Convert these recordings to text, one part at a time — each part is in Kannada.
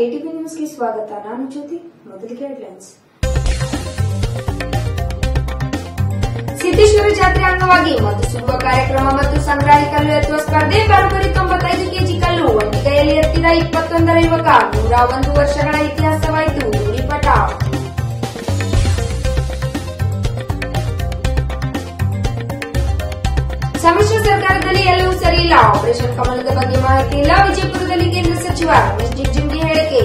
ಕೆಟಿವಿ ನ್ಯೂಸ್ಗೆ ಸ್ವಾಗತ. ನಾನು ಜ್ಯೋತಿ, ಮೊದಲಿಗೆ ಹೆಡ್ಲೈನ್ಸ್ ಸಿದ್ದೇಶ್ವರ ಜಾತ್ರೆ ಅಂಗವಾಗಿ ಮದು ಸುಡುವ ಕಾರ್ಯಕ್ರಮ ಮತ್ತು ಸಂಗ್ರಹಿ ಕಲ್ಲು ಎತ್ತುವ ಸ್ಪರ್ಧೆ ಬರೋಬ್ಬರಿ ತೊಂಬತ್ತೈದು ಕೆಜಿ ಕಲ್ಲು ಒಂದು ಕೈಯಲ್ಲಿ ಎತ್ತಿದ ಇಪ್ಪತ್ತೊಂದರ ಯುವಕ ನೂರ ಒಂದು ವರ್ಷಗಳ ಇತಿಹಾಸವಾಯಿತು ಧೂಳಿಪಟ ಸಮ್ಮಿಶ್ರ ಸರ್ಕಾರದಲ್ಲಿ ಎಲ್ಲವೂ ಸರಿಯಿಲ್ಲ. ಆಪರೇಷನ್ ಕಮಲದ ಬಗ್ಗೆ ಮಾಹಿತಿ ಇಲ್ಲ. ವಿಜಯಪುರದಲ್ಲಿ ಕೇಂದ್ರ ಸಚಿವ ರಮೇಶ್ ಜಿಗ್ಜಿಂಗಿ ಹೇಳಿಕೆ.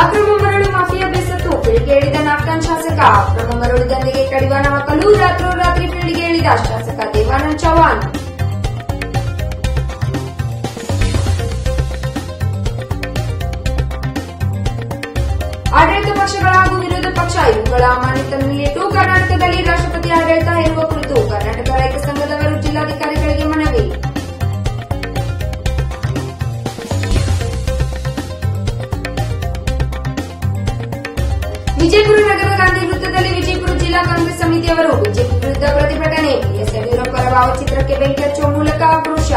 ಅಕ್ರಮ ಮರಳು ಮಾಫಿಯಾ ಬೆಸತ್ತು ಪೀಳಿಗೆ ಹೇಳಿದ ನಾಕ್ತಾನ್ ಶಾಸಕ. ಅಕ್ರಮ ಮರಳು ದಂಧೆಗೆ ಕಡಿವಾಣ ಹಾಕಲು ರಾತ್ರೋರಾತ್ರಿ ಪೀಳಿಗೆ ಹೇಳಿದ ಶಾಸಕ ದೇವಾನಂದ್ ಚೌಹಾಣ್. ಪಕ್ಷಗಳ ಹಾಗೂ ವಿರೋಧ ಪಕ್ಷ ಇವುಗಳ ಅಮಾನ್ಯತನಲ್ಲಿಟ್ಟು ಕರ್ನಾಟಕದಲ್ಲಿ ರಾಷ್ಟ್ರಪತಿ ಆಡಳಿತ ಹೇರುವ ಕುರಿತು ಕರ್ನಾಟಕ ರೈತ ಸಂಘದವರು ಜಿಲ್ಲಾಧಿಕಾರಿಗಳಿಗೆ ಮನವಿ. ವಿಜಯಪುರ ನಗರ ಗಾಂಧಿ ವೃತ್ತದಲ್ಲಿ ವಿಜಯಪುರ ಜಿಲ್ಲಾ ಕಾಂಗ್ರೆಸ್ ಸಮಿತಿಯವರು ಬಿಜೆಪಿ ವಿರುದ್ಧ ಪ್ರತಿಭಟನೆ. ಬಿಎಸ್ ಯಡಿಯೂರಪ್ಪರ ಭಾವಚಿತ್ರಕ್ಕೆ ಬೆಂಕಿ ಹಚ್ಚುವ ಮೂಲಕ ಆಕ್ರೋಶ.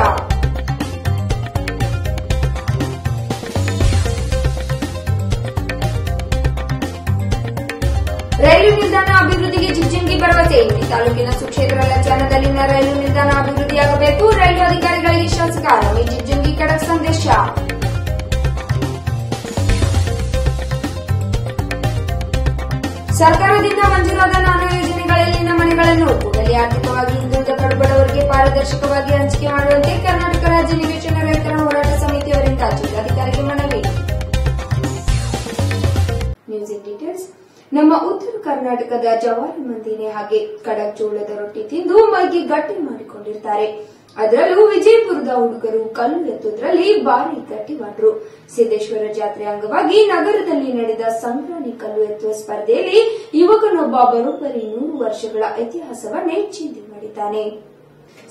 ರೈಲು ನಿಲ್ದಾಣ ಅಭಿವೃದ್ಧಿಗೆ ಜಿಗ್ಜಿಂಗಿ ಭರವಸೆ. ತಾಲೂಕಿನ ಸುಕ್ಷೇತ್ರ ಲಂಚಾನದಲ್ಲಿನ ರೈಲು ನಿಲ್ದಾಣ ಅಭಿವೃದ್ಧಿಯಾಗಬೇಕು. ರೈಲು ಅಧಿಕಾರಿಗಳಿಗೆ ಶಾಸಕ ರಮೇಶ್ ಜಿಗ್ಜಿಂಗಿ ಖಡಕ್ ಸಂದೇಶ. ಸರ್ಕಾರದಿಂದ ಮಂಜೂರಾದ ನಾನಾ ಯೋಜನೆಗಳಲ್ಲಿನ ಮನೆಗಳನ್ನು ಕೂಡಲೇ ಆರ್ಥಿಕವಾಗಿ ಹಿಂದುಳಿದ ಕಡುಬಡವರಿಗೆ ಪಾರದರ್ಶಕವಾಗಿ ಹಂಚಿಕೆ ಮಾಡುವಂತೆ ಕರ್ನಾಟಕ ರಾಜ್ಯ ನಿವೇಶನ ರೈತರ ಹೋರಾಟ ಸಮಿತಿಯವರಿಂದ ಜಿಲ್ಲಾಧಿಕಾರಿಗೆ ಮನವಿ. ನಮ್ಮ ಉತ್ತರ ಕರ್ನಾಟಕದ ಜವಾರಿ ಮಂದಿನೇ ಹಾಗೆ ಕಡಕ್ ಜೋಳದ ರೊಟ್ಟಿ ತಿಂದು ಮೈಗೆ ಗಟ್ಟಿ ಮಾಡಿಕೊಂಡಿರ್ತಾರೆ. ಅದರಲ್ಲೂ ವಿಜಯಪುರದ ಹುಡುಗರು ಕಲ್ಲು ಎತ್ತುವುದರಲ್ಲಿ ಭಾರಿ ಗಟ್ಟಿವಾದ್ರು ಸಿದ್ದೇಶ್ವರ ಜಾತ್ರೆ ಅಂಗವಾಗಿ ನಗರದಲ್ಲಿ ನಡೆದ ಸಂಕ್ರಾಂತಿ ಕಲ್ಲು ಎತ್ತುವ ಸ್ಪರ್ಧೆಯಲ್ಲಿ ಯುವಕನೊಬ್ಬ ಬರೋಬ್ಬರಿ ನೂರು ವರ್ಷಗಳ ಇತಿಹಾಸವನ್ನೇ ಚಿಂತೆ ಮಾಡಿದ್ದಾನೆ.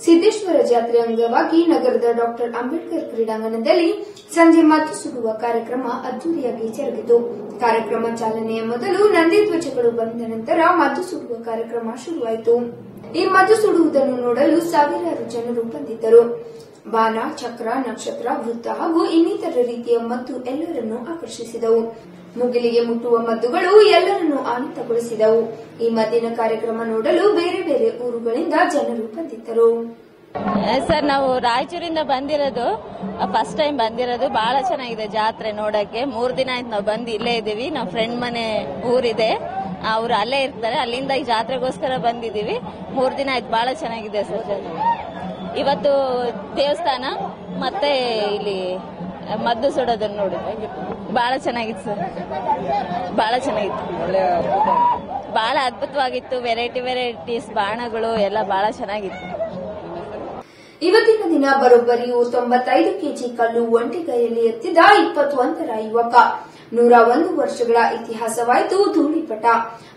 ಸಿದ್ದೇಶ್ವರ ಜಾತ್ರೆ ಅಂಗವಾಗಿ ನಗರದ ಡಾಕ್ಟರ್ ಅಂಬೇಡ್ಕರ್ ಕ್ರೀಡಾಂಗಣದಲ್ಲಿ ಸಂಜೆ ಮಾತು ಸುಡುವ ಕಾರ್ಯಕ್ರಮ ಅದ್ದೂರಿಯಾಗಿ ಜರುಗಿತು. ಕಾರ್ಯಕ್ರಮ ಚಾಲನೆಯ ಮೊದಲು ನಂದಿ ಧ್ವಜಗಳು ಬಂದ ನಂತರ ಮದ್ದು ಸುಡುವ ಕಾರ್ಯಕ್ರಮ ಶುರುವಾಯಿತು. ಈ ಮದ್ದು ಸುಡುವುದನ್ನು ನೋಡಲು ಸಾವಿರಾರು ಜನರು ಬಂದಿದ್ದರು. ಬಾಣ ಚಕ್ರ, ನಕ್ಷತ್ರ, ವೃತ್ತ ಹಾಗೂ ಇನ್ನಿತರ ರೀತಿಯ ಮತ್ತು ಎಲ್ಲರನ್ನೂ ಆಕರ್ಷಿಸಿದವು. ಮುಗಿಲಿಗೆ ಮುಟ್ಟುವ ಮದ್ದುಗಳು ಎಲ್ಲರನ್ನೂ ಆನಂದಗೊಳಿಸಿದವು. ಈ ಮದ್ದಿನ ಕಾರ್ಯಕ್ರಮ ನೋಡಲು ಬೇರೆ ಬೇರೆ ಊರುಗಳಿಂದ ಜನರು ಬಂದಿದ್ದರು. ಸರ್, ನಾವು ರಾಯಚೂರಿಂದ ಬಂದಿರೋದು ಫಸ್ಟ್ ಟೈಮ್ ಬಂದಿರೋದು. ಬಹಳ ಚೆನ್ನಾಗಿದೆ ಜಾತ್ರೆ ನೋಡಕ್ಕೆ. ಮೂರ್ ದಿನ ಆಯ್ತು ನಾವು ಬಂದು ಇಲ್ಲೇ ಇದೀವಿ ನಮ್ಮ ಫ್ರೆಂಡ್ ಮನೆ ಊರಿದೆ. ಅವ್ರು ಅಲ್ಲೇ ಇರ್ತಾರೆ. ಅಲ್ಲಿಂದ ಈ ಜಾತ್ರೆಗೋಸ್ಕರ ಬಂದಿದೀವಿ ಮೂರ್ ದಿನ ಆಯ್ತು ಬಹಳ ಚೆನ್ನಾಗಿದೆ ಸರ್ ಇವತ್ತು ದೇವಸ್ಥಾನ, ಮತ್ತೆ ಇಲ್ಲಿ ಮದ್ದು ಸುಡೋದನ್ನ ನೋಡಿ. ಬಹಳ ಚೆನ್ನಾಗಿತ್ತು ಸರ್. ಬಹಳ ಚೆನ್ನಾಗಿತ್ತು. ಬಹಳ ಅದ್ಭುತವಾಗಿತ್ತು. ವೆರೈಟಿ ವೆರೈಟೀಸ್ ಬಾಣಗಳು ಎಲ್ಲ ಬಹಳ ಚೆನ್ನಾಗಿತ್ತು. ಇವತ್ತಿನ ದಿನ ಬರೋಬ್ಬರಿಯು ತೊಂಬತ್ತೈದು ಕೆಜಿ ಕಲ್ಲು ಒಂಟಿ ಕೈಯಲ್ಲಿ ಎತ್ತಿದ ಇಪ್ಪತ್ತೊಂದರ ಯುವಕ. ನೂರ ಒಂದು ವರ್ಷಗಳ ಇತಿಹಾಸವಾಯಿತು ಧೂಳಿಪಟ.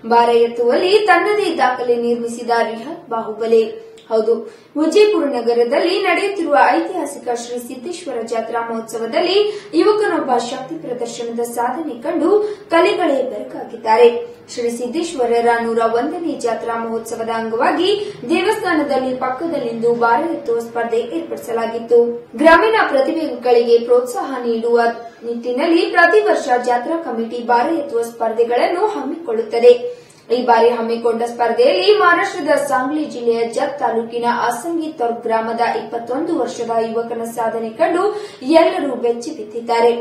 ಭಾರ ಎತ್ತುವಲ್ಲಿ ತನ್ನದೇ ದಾಖಲೆ ನಿರ್ಮಿಸಿದ ರಿಹತ್ ಬಾಹುಬಲಿ. ಹೌದು. ವಿಜಯಪುರ ನಗರದಲ್ಲಿ ನಡೆಯುತ್ತಿರುವ ಐತಿಹಾಸಿಕ ಶ್ರೀ ಸಿದ್ದೇಶ್ವರ ಜಾತ್ರಾ ಮಹೋತ್ಸವದಲ್ಲಿ ಯುವಕನೊಬ್ಬ ಶಕ್ತಿ ಪ್ರದರ್ಶನದ ಸಾಧನೆ ಕಂಡು ಕಲೆಗಳೇ ಬೆರಕಾಗಿದ್ದಾರೆ. ಶ್ರೀ ಸಿದ್ದೇಶ್ವರರ ನೂರ ಒಂದನೇ ಜಾತ್ರಾ ಮಹೋತ್ಸವದ ಅಂಗವಾಗಿ ದೇವಸ್ಥಾನದಲ್ಲಿ ಪಕ್ಕದಲ್ಲಿಂದು ಭಾರ ಎತ್ತುವ ಸ್ಪರ್ಧೆ ಏರ್ಪಡಿಸಲಾಗಿತ್ತು. ಗ್ರಾಮೀಣ ಪ್ರತಿಭೆಗಳಿಗೆ ಪ್ರೋತ್ಸಾಹ ನೀಡುವ ನಿಟ್ಟಿನಲ್ಲಿ ಪ್ರತಿ ವರ್ಷ ಜಾತ್ರಾ ಕಮಿಟಿ ಭಾರ ಎತ್ತುವ ಸ್ಪರ್ಧೆಗಳನ್ನು ಹಮ್ಮಿಕೊಳ್ಳುತ್ತದೆ. ಈ ಬಾರಿ ಹಮ್ಮಿಕೊಂಡ ಸ್ಪರ್ಧೆಯಲ್ಲಿ ಮಹಾರಾಷ್ಟದ ಸಾಂಗ್ಲಿ ಜಿಲ್ಲೆಯ ಜಗ್ ತಾಲೂಕಿನ ಅಸಂಗಿ ಗ್ರಾಮದ ಇಪ್ಪತ್ತೊಂದು ವರ್ಷದ ಯುವಕನ ಸಾಧನೆ ಕಂಡು ಎಲ್ಲರೂ ಬೆಚ್ಚಿ ಬಿದ್ದಿದ್ದಾರೆ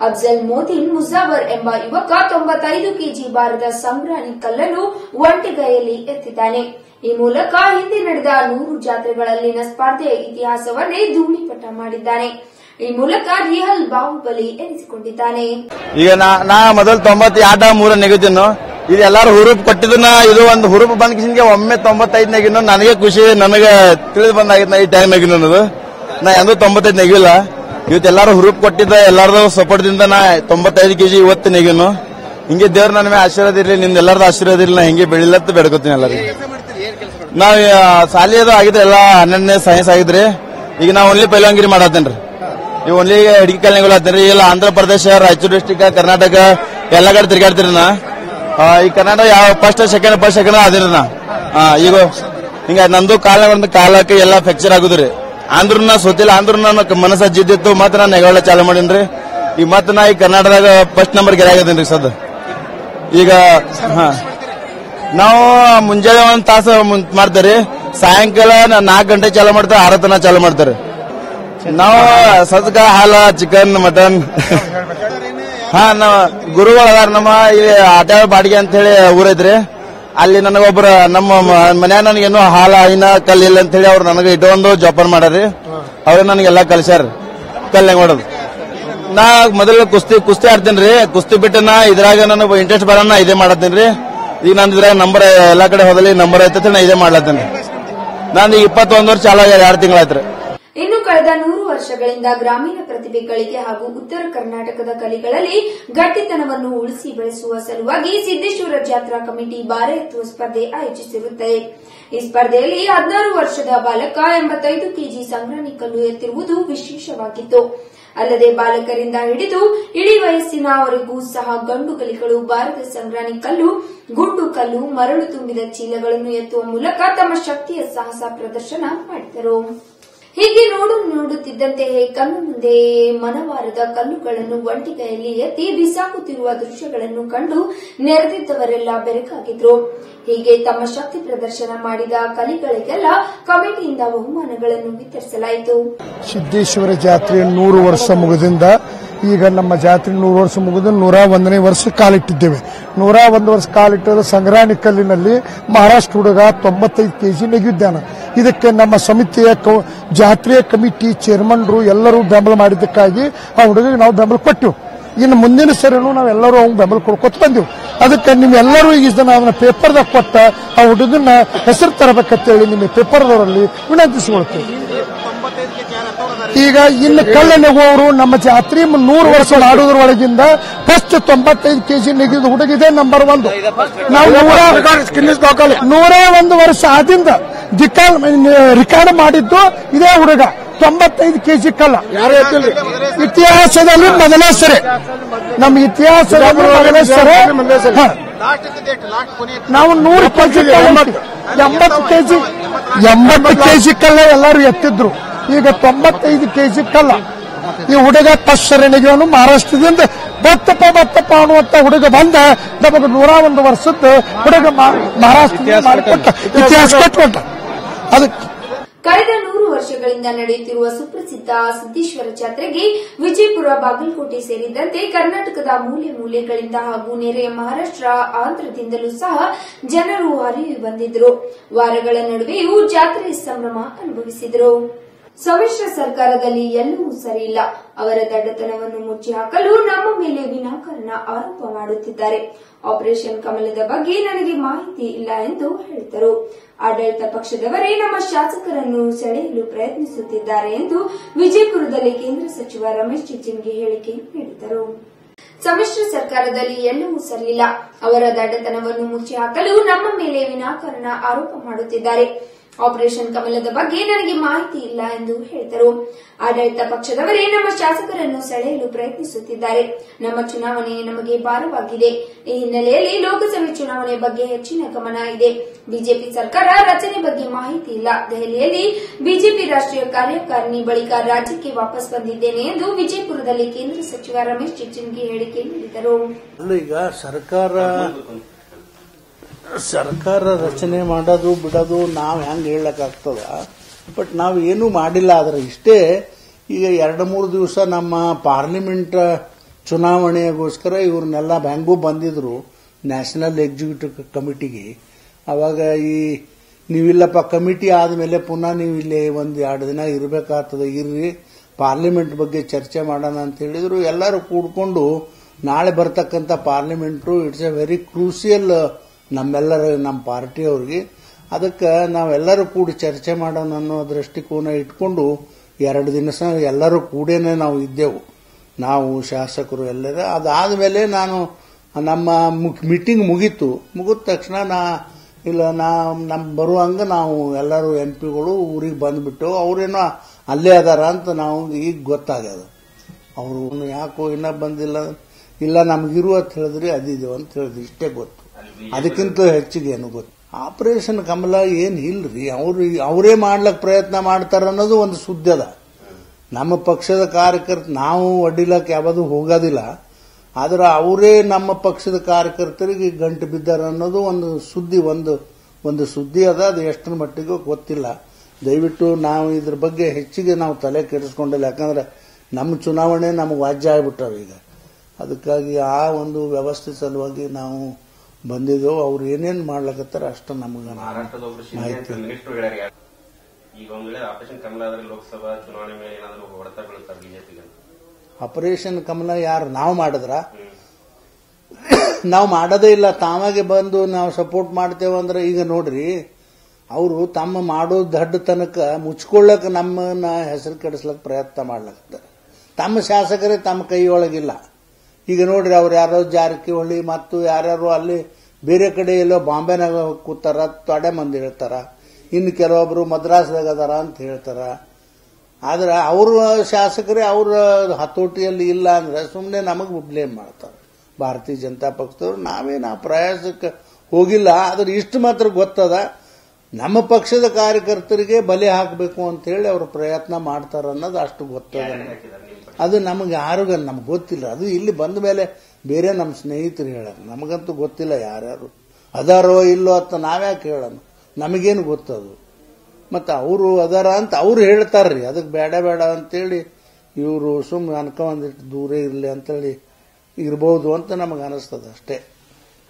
ಅಫ್ಜಲ್ ಮೋದಿನ್ ಮುಜಾವರ್ ಎಂಬ ಯುವಕ ತೊಂಬತ್ತೈದು ಕೆಜಿ ಭಾರದ ಸಂಗ್ರಾಣಿ ಕಲ್ಲನ್ನು ಒಂಟಿಗೈಯಲ್ಲಿ ಎತ್ತಿದ್ದಾನೆ. ಈ ಮೂಲಕ ಹಿಂದೆ ನಡೆದ ನೂರು ಜಾತ್ರೆಗಳಲ್ಲಿನ ಸ್ಪರ್ಧೆಯ ಇತಿಹಾಸವನ್ನೇ ಧೂಳಿಪಟ ಮಾಡಿದ್ದಾನೆ. ಈ ಮೂಲಕ ರಿಯಲ್ ಬಾಹುಬಲಿ ಎನಿಸಿಕೊಂಡಿದ್ದಾನೆ. ಈಗ ನಾ ಮೊದಲು ತೊಂಬತ್ ಆಟ ಮೂರ ನೆಗಿತೀನು ಇದು ಎಲ್ಲಾರು ಹುರುಪ್ ಕೊಟ್ಟಿದ್ದನ್ನ ಇದು ಒಂದು ಹುರುಪ್ ಬಂದ ಒಮ್ಮೆ ತೊಂಬತ್ತೈದು ನೆಗಿನ ನನಗೆ ಖುಷಿ, ನನಗೆ ತಿಳಿದು ಬಂದಾಗಿತ್ತು ಈ ಟೈಮ್ ನೆಗಿನ ಅನ್ನೋದು. ನಾ ಎಂದೂ ತೊಂಬತ್ತೈದು ನೆಗಿಲ್ಲ ಇವತ್ತು ಎಲ್ಲಾರು ಹುರುಪ್ ಕೊಟ್ಟಿದ್ದ, ಎಲ್ಲಾರ್ದು ಸಪೋರ್ಟ್ದಿಂದ ನಾ ತೊಂಬತ್ತೈದು ಕೆಜಿ ಇವತ್ತು ನೆಗಿನು ಹಿಂಗೆ ದೇವ್ರ ನನ್ನ ಮೇಲೆ ಆಶೀರ್ವಾದ ಇರಲಿ ನಿಮ್ದು ಎಲ್ಲಾರ್ದು ಆಶೀರ್ವಾದ ಇರಲಿ, ನಾ ಹಿಂಗೆ ಬೆಳಿಲತ್ತ ಬೆಡ್ಕೋತೀನಿ ಎಲ್ಲರಿಗೆ. ನಾವು ಸಾಲಿ ಅದು ಆಗಿದೆ ಎಲ್ಲ ಹನ್ನೆರಡನೇ ಸೈನ್ಸ್ ಆಗಿದ್ರಿ, ಈಗ ನಾ ಓನ್ಲಿ ಪೈಲಂಗಿರಿ ಮಾಡತ್ತೇನ್ರಿ. ಈಗ ಓನ್ಲಿ ಹಿಡಿಕಿ ಕಲ್ಯಾಣಗಳು ಹತ್ತೇನ್ರಿ ಇಲ್ಲ ಆಂಧ್ರ ಪ್ರದೇಶ ರಾಯಚೂರು ಡಿಸ್ಟಿಕ್ ಕರ್ನಾಟಕ ಎಲ್ಲ ಕಡೆ ತಿರ್ಗಾಡ್ತೀರಿ ನಾ ಆ, ಈ ಕರ್ನಾಟಕ ಯಾವ ಫಸ್ಟ್ ಸೆಕೆಂಡ್ ಫಸ್ಟ್ ಸೆಕೆಂಡ್ ಅದಿರಿ ನಾ ಹಾ ಈಗ ಹಿಂಗ ನಂದು ಕಾಲ ಒಂದು ಕಾಲಕ್ಕೆ ಎಲ್ಲ ಫ್ರಾಕ್ಚರ್ ಆಗುದ್ರಿ. ಅಂದ್ರೂ ನಾ ಸೋತಿಲ್ಲ ಅಂದ್ರೂ ನನ್ನ ಮನಸ್ಸ ಜಿದ್ದಿತ್ತು ಮತ್ತೆ ನಾನು ನೆಗಳ ಚಾಲು ಮಾಡೀನ್ರಿ. ಈಗ ಮತ್ತೆ ನಾ ಈ ಕರ್ನಾಟಕದಾಗ ಫಸ್ಟ್ ನಂಬರ್ ಗೆರಾಗದೇನ್ರಿ ಸದ್. ಈಗ ಹಾ. ನಾವು ಮುಂಜಾನೆ ಒಂದ್ ತಾಸ ಮಾಡ್ತೇವ್ರಿ. ಸಾಯಂಕಾಲ ನಾಲ್ಕು ಗಂಟೆ ಚಾಲು ಮಾಡ್ತಾರೆ ಆರತನ ಚಾಲು ಮಾಡ್ತಾರೆ ನಾವು ಸದ್ಕ ಹಾಲ ಚಿಕನ್ ಮಟನ್ ಹಾ, ನಾವ್ ಗುರುಗಳು ಅದಾರ ನಮ್ಮ ಇಲ್ಲಿ ಆಟ ಬಾಡಿಗೆ ಅಂತ ಹೇಳಿ ಊರೈತ್ರಿ. ಅಲ್ಲಿ ನನಗೊಬ್ರ ನಮ್ಮ ಮನ್ಯಾಗ ನನಗೇನು ಹಾಲ ಐನ ಕಲ್ಲು ಅಂತ ಹೇಳಿ ಅವ್ರು ನನಗೆ ಇಟ್ಟೊಂದು ಜೋಪಾನ ಮಾಡ್ಯಾರಿ ಅವ್ರ ನನಗೆಲ್ಲ ಕಲ್ಸ್ಯಾರ. ಕಲ್ ಹೆಂಗ್ ಮಾಡೋದು? ನಾ ಮೊದಲು ಕುಸ್ತಿ ಕುಸ್ತಿ ಆಡ್ತೇನ್ರಿ. ಕುಸ್ತಿ ಬಿಟ್ಟು ನಾ ಇದ್ರಾಗ ನನಗೆ ಇಂಟ್ರೆಸ್ಟ್ ಬರೋಣ ಇದೇ ರೀ ಈಗ ನಂದು ಇದ್ರಾಗ ನಂಬರ್ ಎಲ್ಲ ಕಡೆ ಹೋದಲ್ಲಿ ನಂಬರ್ ಐತೆ ನಾ ಇದೇ ಮಾಡ್ಲತ್ತೀನಿ ನಾನು ಈಗ ಇಪ್ಪತ್ತೊಂದು ವರ್ಷ ಚಾಲು ಆಗ್ಯಾರ, ಎರಡು ತಿಂಗಳಾಯ್ತ್ರಿ ಇನ್ನು ಕಳೆದ ನೂರು ವರ್ಷಗಳಿಂದ ಗ್ರಾಮೀಣ ಪ್ರತಿಭೆಗಳಿಗೆ ಹಾಗೂ ಉತ್ತರ ಕರ್ನಾಟಕದ ಕಲೆಗಳಲ್ಲಿ ಗಟ್ಟಿತನವನ್ನು ಉಳಿಸಿ ಬೆಳೆಸುವ ಸಲುವಾಗಿ ಸಿದ್ದೇಶ್ವರ ಜಾತ್ರಾ ಕಮಿಟಿ ಬಾರೆ ಎತ್ತುವ ಸ್ಪರ್ಧೆ ಆಯೋಜಿಸಿರುತ್ತದೆ ಈ ಸ್ಪರ್ಧೆಯಲ್ಲಿ ಹದಿನಾರು ವರ್ಷದ ಬಾಲಕ ಎಂಬತ್ತೈದು ಕೆಜಿ ಸಂಗ್ರಾಣಿ ಕಲ್ಲು ಎತ್ತಿರುವುದು ವಿಶೇಷವಾಗಿತ್ತು. ಅಲ್ಲದೆ ಬಾಲಕರಿಂದ ಹಿಡಿದು ಇಳಿ ವಯಸ್ಸಿನವರೆಗೂ ಸಹ ಗಂಡು ಕಲಿಗಳು ಭಾರತ ಸಂಗ್ರಾಣಿ ಕಲ್ಲು, ಗುಂಡು ಕಲ್ಲು, ಮರಳು ತುಂಬಿದ ಚೀಲಗಳನ್ನು ಎತ್ತುವ ಮೂಲಕ ತಮ್ಮ ಶಕ್ತಿಯ ಸಾಹಸ ಪ್ರದರ್ಶನ ಮಾಡಿದರು. ಹೀಗೆ ನೋಡು ನೋಡುತ್ತಿದ್ದಂತೆಯೇ ಕಣ್ಣು ಮುಂದೆ ಮನವಾರದ ಕಲ್ಲುಗಳನ್ನು ಒಂಟಿಗೆಯಲ್ಲಿ ಎತ್ತಿ ಬಿಸಾಕುತ್ತಿರುವ ದೃಶ್ಯಗಳನ್ನು ಕಂಡು ನೆರೆದಿದ್ದವರೆಲ್ಲ ಬೆರಕಾಗಿದ್ರು. ಹೀಗೆ ತಮ್ಮ ಶಕ್ತಿ ಪ್ರದರ್ಶನ ಮಾಡಿದ ಕಲಿಗಳಿಗೆಲ್ಲ ಕಮಿಟಿಯಿಂದ ಬಹುಮಾನಗಳನ್ನು ವಿತರಿಸಲಾಯಿತು. ಸಿದ್ದೇಶ್ವರ ಜಾತ್ರೆ ನೂರು ವರ್ಷ ಮುಗಿದಿಂದ ಈಗ ನಮ್ಮ ಜಾತ್ರೆ ನೂರು ವರ್ಷ ಮುಗಿದು ನೂರ ಒಂದನೇ ವರ್ಷ ಕಾಲಿಟ್ಟಿದ್ದೇವೆ. ನೂರ ಒಂದು ವರ್ಷ ಕಾಲಿಟ್ಟಿರೋ ಸಂಗ್ರಾಣಿ ಕಲ್ಲಿನಲ್ಲಿ ಮಹಾರಾಷ್ಟ್ರ ಹುಡುಗ ತೊಂಬತ್ತೈದು ಕೆ ಜಿ ನೆಗಿದ್ದಾನ ಇದಕ್ಕೆ ನಮ್ಮ ಸಮಿತಿಯ ಜಾತ್ರೆಯ ಕಮಿಟಿ ಚೇರ್ಮನ್ರು ಎಲ್ಲರೂ ಬೆಂಬಲ ಮಾಡಿದ್ದಕ್ಕಾಗಿ ಆ ಹುಡುಗಿಗೆ ನಾವು ಬೆಂಬಲ ಕೊಟ್ಟಿವು. ಇನ್ನು ಮುಂದಿನ ಸರಿನೂ ನಾವೆಲ್ಲರೂ ಅವ್ನು ಬೆಂಬಲ ಕೊಡ್ಕೊತ ಬಂದೆವು. ಅದಕ್ಕೆ ನಿಮ್ಮೆಲ್ಲರೂ ಈಗ ದಿನ ಅದನ್ನ ಪೇಪರ್ದಾಗ ಕೊಟ್ಟ ಆ ಹುಡುಗನ ಹೆಸರು ತರಬೇಕಂತೇಳಿ ನಿಮ್ಮ ಪೇಪರ್ದವರಲ್ಲಿ ವಿನಂತಿಸಿಕೊಳ್ತೇವೆ. ಈಗ ಇನ್ನು ಕಳ್ಳ ನೆಗುವವರು ನಮ್ಮ ಜಾತ್ರೆ ನೂರು ವರ್ಷ ಮಾಡುವುದರೊಳಗಿಂದ ಫಸ್ಟ್ ತೊಂಬತ್ತೈದು ಕೆಜಿ ನೆಗೆದ ಹುಡುಗಿದೆ ನಂಬರ್ ಒಂದು ನಾವು ನೂರ ನೂರೇ ಒಂದು ವರ್ಷ ಆದಿಂದ ದಿಕ್ಕಾಲ್ ರಿಕಾರ್ಡ್ ಮಾಡಿದ್ದು ಇದೇ ಹುಡುಗ ತೊಂಬತ್ತೈದು ಕೆಜಿ ಕಲ್ಲ ಇತಿಹಾಸದಲ್ಲಿ ಮೊದಲೇ ಸರಿ ನಮ್ಮ ಇತಿಹಾಸದಲ್ಲಿ ಮೊದಲೇ ಸರಿ. ನಾವು ನೂರು ಕೆಜಿ ಎಂಬತ್ತು ಕೆಜಿ ಎಂಬತ್ತು ಕೆಜಿ ಕಲ್ಲ ಎಲ್ಲರೂ ಎತ್ತಿದ್ರು. ಈಗ ತೊಂಬತ್ತೈದು ಕೆಜಿ ಕಲ್ಲ. ಈ ಹುಡುಗ ಪಶ್ಚರಣಿಗೆವನು ಮಹಾರಾಷ್ಟ್ರದಿಂದ ಬತ್ತಪ್ಪ ಬತ್ತಪ್ಪ ಅನ್ನುವಂತ ಹುಡುಗ ಬಂದ ನಮಗೆ ನೂರ ಒಂದು ವರ್ಷದ ಹುಡುಗ ಮಹಾರಾಷ್ಟ್ರ ಮಾಡಿಕೊಟ್ಟ. ಇತಿಹಾಸ ಕಟ್ಕೊಟ್ಟ. ಅದಕ್ಕೆ ಕಳೆದ ನೂರು ವರ್ಷಗಳಿಂದ ನಡೆಯುತ್ತಿರುವ ಸುಪ್ರಸಿದ್ಧ ಸಿದ್ದೇಶ್ವರ ಜಾತ್ರೆಗೆ ವಿಜಯಪುರ ಬಾಗಲಕೋಟೆ ಸೇರಿದಂತೆ ಕರ್ನಾಟಕದ ಮೂಲೆ ಮೂಲೆಗಳಿಂದ ಹಾಗೂ ನೆರೆಯ ಮಹಾರಾಷ್ಟ್ರ ಆಂಧ್ರದಿಂದಲೂ ಸಹ ಜನರು ಹರಿದು ಬಂದಿದ್ದರು. ವಾರಗಳ ನಡುವೆಯೂ ಜಾತ್ರೆ ಸಂಭ್ರಮ ಅನುಭವಿಸಿದರು. ಸಮ್ಮಿಶ್ರ ಸರ್ಕಾರದಲ್ಲಿ ಎಲ್ಲವೂ ಸರಿಯಿಲ್ಲ. ಅವರ ದಡ್ಡತನವನ್ನು ಮುಚ್ಚಿ ಹಾಕಲು ನಮ್ಮ ಮೇಲೆ ವಿನಾಕಾರಣ ಆರೋಪ ಮಾಡುತ್ತಿದ್ದಾರೆ. ಆಪರೇಷನ್ ಕಮಲದ ಬಗ್ಗೆ ನನಗೆ ಮಾಹಿತಿ ಇಲ್ಲ ಎಂದು ಹೇಳಿದರು. ಆಡಳಿತ ಪಕ್ಷದವರೇ ನಮ್ಮ ಶಾಸಕರನ್ನು ಸೆಳೆಯಲು ಪ್ರಯತ್ನಿಸುತ್ತಿದ್ದಾರೆ ಎಂದು ವಿಜಯಪುರದಲ್ಲಿ ಕೇಂದ್ರ ಸಚಿವ ರಮೇಶ್ ಜಿಗಜಿಣಗಿ ಹೇಳಿಕೆ ನೀಡಿದರು. ಸಮ್ಮಿಶ್ರ ಸರ್ಕಾರದಲ್ಲಿ ಎಲ್ಲವೂ ಸರಿಯಿಲ್ಲ. ಅವರ ದಡ್ಡತನವನ್ನು ಮುಚ್ಚಿ ಹಾಕಲು ನಮ್ಮ ಮೇಲೆ ವಿನಾಕಾರಣ ಆರೋಪ ಮಾಡುತ್ತಿದ್ದಾರೆ. ಆಪರೇಷನ್ ಕಮಲದ ಬಗ್ಗೆ ನನಗೆ ಮಾಹಿತಿ ಇಲ್ಲ ಎಂದು ಹೇಳಿದರು. ಆಡಳಿತ ಪಕ್ಷದವರೇ ನಮ್ಮ ಶಾಸಕರನ್ನು ಸೆಳೆಯಲು ಪ್ರಯತ್ನಿಸುತ್ತಿದ್ದಾರೆ. ನಮ್ಮ ಚುನಾವಣೆ ನಮಗೆ ಭಾರವಾಗಿದೆ. ಈ ಹಿನ್ನೆಲೆಯಲ್ಲಿ ಲೋಕಸಭೆ ಚುನಾವಣೆ ಬಗ್ಗೆ ಹೆಚ್ಚಿನ ಗಮನ ಇದೆ. ಬಿಜೆಪಿ ಸರ್ಕಾರ ರಚನೆ ಬಗ್ಗೆ ಮಾಹಿತಿ ಇಲ್ಲ. ದೆಹಲಿಯಲ್ಲಿ ಬಿಜೆಪಿ ರಾಷ್ಟ್ರೀಯ ಕಾರ್ಯಕಾರಿಣಿ ಬಳಿಕ ರಾಜ್ಯಕ್ಕೆ ವಾಪಸ್ ಬಂದಿದ್ದೇನೆ ಎಂದು ವಿಜಯಪುರದಲ್ಲಿ ಕೇಂದ್ರ ಸಚಿವ ರಮೇಶ್ ಜಿಗಜಿಣಗಿ ಹೇಳಿಕೆ ನೀಡಿದರು. ಅಲ್ಲ ಈಗ ಸರ್ಕಾರ ರಚನೆ ಮಾಡೋದು, ಬಿಡೋದು ನಾವು ಹೆಂಗೆ ಹೇಳಕ್ಕಾಗ್ತದ? ಬಟ್ ನಾವು ಏನೂ ಮಾಡಿಲ್ಲ, ಆದ್ರೆ ಇಷ್ಟೇ ಈಗ ಎರಡು ಮೂರು ದಿವಸ ನಮ್ಮ ಪಾರ್ಲಿಮೆಂಟ್ ಚುನಾವಣೆಗೋಸ್ಕರ ಇವ್ರನ್ನೆಲ್ಲ ಹೆಂಗೂ ಬಂದಿದ್ರು, ನ್ಯಾಷನಲ್ ಎಕ್ಸಿಕ್ಯೂಟಿವ್ ಕಮಿಟಿಗೆ. ಅವಾಗ ಈ ನೀವಿಲ್ಲಪ್ಪ, ಕಮಿಟಿ ಆದಮೇಲೆ ಪುನಃ ನೀವು ಇಲ್ಲಿ ಒಂದು ಎರಡು ದಿನ ಇರಬೇಕಾಗ್ತದೆ, ಇರ್ರಿ, ಪಾರ್ಲಿಮೆಂಟ್ ಬಗ್ಗೆ ಚರ್ಚೆ ಮಾಡೋಣ ಅಂತ ಹೇಳಿದ್ರು. ಎಲ್ಲರೂ ಕೂಡ್ಕೊಂಡು ನಾಳೆ ಬರ್ತಕ್ಕಂಥ parliament it's a very crucial ನಮ್ಮೆಲ್ಲರ ನಮ್ಮ ಪಾರ್ಟಿಯವ್ರಿಗೆ. ಅದಕ್ಕೆ ನಾವೆಲ್ಲರೂ ಕೂಡಿ ಚರ್ಚೆ ಮಾಡೋಣ ಅನ್ನೋ ದೃಷ್ಟಿಕೋನ ಇಟ್ಕೊಂಡು ಎರಡು ದಿನಸ ಎಲ್ಲರೂ ಕೂಡೇನೆ ನಾವು ಇದ್ದೆವು. ನಾವು ಶಾಸಕರು ಎಲ್ಲರ. ಅದಾದಮೇಲೆ ನಾನು ನಮ್ಮ ಮೀಟಿಂಗ್ ಮುಗೀತು. ಮುಗಿದ ತಕ್ಷಣ ನಾ, ಇಲ್ಲ, ನಾ ಬರುವ ಬರುವಂಗ ನಾವು ಎಲ್ಲರೂ ಎಂ ಪಿಗಳು ಊರಿಗೆ ಬಂದ್ಬಿಟ್ಟು ಅವರೇನೋ ಅಲ್ಲೇ ಅದಾರ ಅಂತ ನಾವು ಈಗ ಗೊತ್ತಾಗ್ಯದ. ಅವರು ಯಾಕೋ ಇನ್ನ ಬಂದಿಲ್ಲ. ಇಲ್ಲ ನಮಗಿರು ಅಂತ ಹೇಳಿದ್ರಿ, ಅದಿದು ಅಂತ ಹೇಳಿದ್ರಿ ಇಷ್ಟೇ ಗೊತ್ತು. ಅದಕ್ಕಿಂತ ಹೆಚ್ಚಿಗೆ ಗೊತ್ತು? ಆಪರೇಷನ್ ಕಮಲ ಏನು ಇಲ್ರಿ? ಅವ್ರು ಅವರೇ ಮಾಡ್ಲಕ್ ಪ್ರಯತ್ನ ಮಾಡ್ತಾರ ಅನ್ನೋದು ಒಂದು ಸುದ್ದಿ ಅದ. ನಮ್ಮ ಪಕ್ಷದ ಕಾರ್ಯಕರ್ತ ನಾವು ಒಡ್ಡಿಲಕ್ಕೆ ಯಾವುದು ಹೋಗೋದಿಲ್ಲ. ಆದ್ರೆ ಅವರೇ ನಮ್ಮ ಪಕ್ಷದ ಕಾರ್ಯಕರ್ತರಿಗೆ ಗಂಟು ಬಿದ್ದಾರ ಅನ್ನೋದು ಒಂದು ಸುದ್ದಿ, ಒಂದು ಒಂದು ಸುದ್ದಿ ಅದ. ಅದು ಎಷ್ಟರ ಮಟ್ಟಿಗೂ ಗೊತ್ತಿಲ್ಲ. ದಯವಿಟ್ಟು ನಾವು ಇದ್ರ ಬಗ್ಗೆ ಹೆಚ್ಚಿಗೆ ನಾವು ತಲೆ ಕೆಡಿಸ್ಕೊಂಡಿಲ್ಲ. ಯಾಕಂದ್ರೆ ನಮ್ಮ ಚುನಾವಣೆ ನಮಗೆ ವಾಜ್ಯ ಆಗ್ಬಿಟ್ಟಾವ ಈಗ ಅದಕ್ಕಾಗಿ ಆ ಒಂದು ವ್ಯವಸ್ಥೆ ಸಲುವಾಗಿ ನಾವು ಬಂದಿದ್ದೆವು ಅವ್ರು ಏನೇನು ಮಾಡ್ಲಕತ್ತಾರ ಅಷ್ಟು ನಮಗೆ ಮಾಹಿತಿ ಒಬ್ರು ಶಿಂದೆ ಅಂತ ಮಿನಿಸ್ಟರ್ ಹೇಳ್ಯಾರ ಈಗ ಒಂದ್ ವೇಳೆ ಆಪರೇಷನ್ ಕಮಲ ಆದ್ರೆ ಲೋಕಸಭಾ ಚುನಾವಣೆ ಮೇಲೆ ಏನಾದ್ರು ಹೊಡೆತ ಬೀಳುತ್ತಾರೆ ಬಿಜೆಪಿಗೆ ಆಪರೇಷನ್ ಕಮಲ ಯಾರು ನಾವು ಮಾಡಿದ್ರ? ನಾವು ಮಾಡೋದೇ ಇಲ್ಲ ತಾವಾಗೆ ಬಂದು ನಾವು ಸಪೋರ್ಟ್ ಮಾಡ್ತೇವೆ ಅಂದ್ರೆ ಈಗ ನೋಡ್ರಿ ಅವರು ತಮ್ಮ ಮಾಡೋ ದಡ್ಡ ತನಕ ಮುಚ್ಕೊಳ್ಳಕ್ಕೆ ನಮ್ಮನ್ನ ಹೆಸರು ಕೆಡಿಸ್ಲಕ್ಕೆ ಪ್ರಯತ್ನ ಮಾಡ್ಲಕ್ತಾರೆ ತಮ್ಮ ಶಾಸಕರೇ ತಮ್ಮ ಕೈಯೊಳಗಿಲ್ಲ. ಈಗ ನೋಡ್ರಿ ಅವ್ರು ಯಾರೋ ಜಾರಕಿಹೊಳಿ ಮತ್ತು ಯಾರ್ಯಾರು ಅಲ್ಲಿ ಬೇರೆ ಕಡೆ ಎಲ್ಲೋ ಬಾಂಬೆನಾಗ ಕೂತಾರ, ತೊಡೆ ಮಂದಿ ಹೇಳ್ತಾರ ಇನ್ನು ಕೆಲವೊಬ್ರು ಮದ್ರಾಸ್ದಾಗ ಅದಾರ ಅಂತ ಹೇಳ್ತಾರ. ಆದ್ರೆ ಅವ್ರ ಶಾಸಕರೇ ಅವ್ರ ಹತೋಟಿಯಲ್ಲಿ ಇಲ್ಲ ಅಂದ್ರೆ ಸುಮ್ಮನೆ ನಮಗೆ ಬ್ಲೇಮ್ ಮಾಡ್ತಾರೆ. ಭಾರತೀಯ ಜನತಾ ಪಕ್ಷದವ್ರು ನಾವೇನು ಆ ಪ್ರಯಾಸಕ್ಕೆ ಹೋಗಿಲ್ಲ, ಆದ್ರೆ ಇಷ್ಟು ಮಾತ್ರ ಗೊತ್ತದ. ನಮ್ಮ ಪಕ್ಷದ ಕಾರ್ಯಕರ್ತರಿಗೆ ಬಲೆ ಹಾಕಬೇಕು ಅಂತ ಹೇಳಿ ಅವರು ಪ್ರಯತ್ನ ಮಾಡ್ತಾರ ಅನ್ನೋದು ಅಷ್ಟು ಗೊತ್ತದ ಅದು ನಮಗೆ ಯಾರಿಗ, ನಮ್ಗೆ ಗೊತ್ತಿಲ್ಲ. ಅದು ಇಲ್ಲಿ ಬಂದ ಮೇಲೆ ಬೇರೆ ನಮ್ಮ ಸ್ನೇಹಿತರು ಹೇಳೋದು ನಮಗಂತೂ ಗೊತ್ತಿಲ್ಲ ಯಾರ್ಯಾರು. ಅದಾರೋ ಇಲ್ಲೋ ಅಂತ ನಾವ್ಯಾಕೆ ಹೇಳೋಣ ನಮಗೇನು ಗೊತ್ತದು? ಮತ್ತು ಅವರು ಅದಾರ ಅಂತ ಅವ್ರು ಹೇಳ್ತಾರ್ರಿ ಅದಕ್ಕೆ ಬೇಡ ಬೇಡ ಅಂತೇಳಿ ಇವರು ಸುಮ್ಮನೆ ಅನ್ಕೊಂದಿಟ್ಟು ದೂರ ಇರಲಿ ಅಂತೇಳಿ ಇರ್ಬೋದು ಅಂತ ನಮಗೆ ಅನಿಸ್ತದೆ ಅಷ್ಟೇ ನಿಮ್ ಚುನಾವಣೆ ನಿಮಗೆ ವಜಾ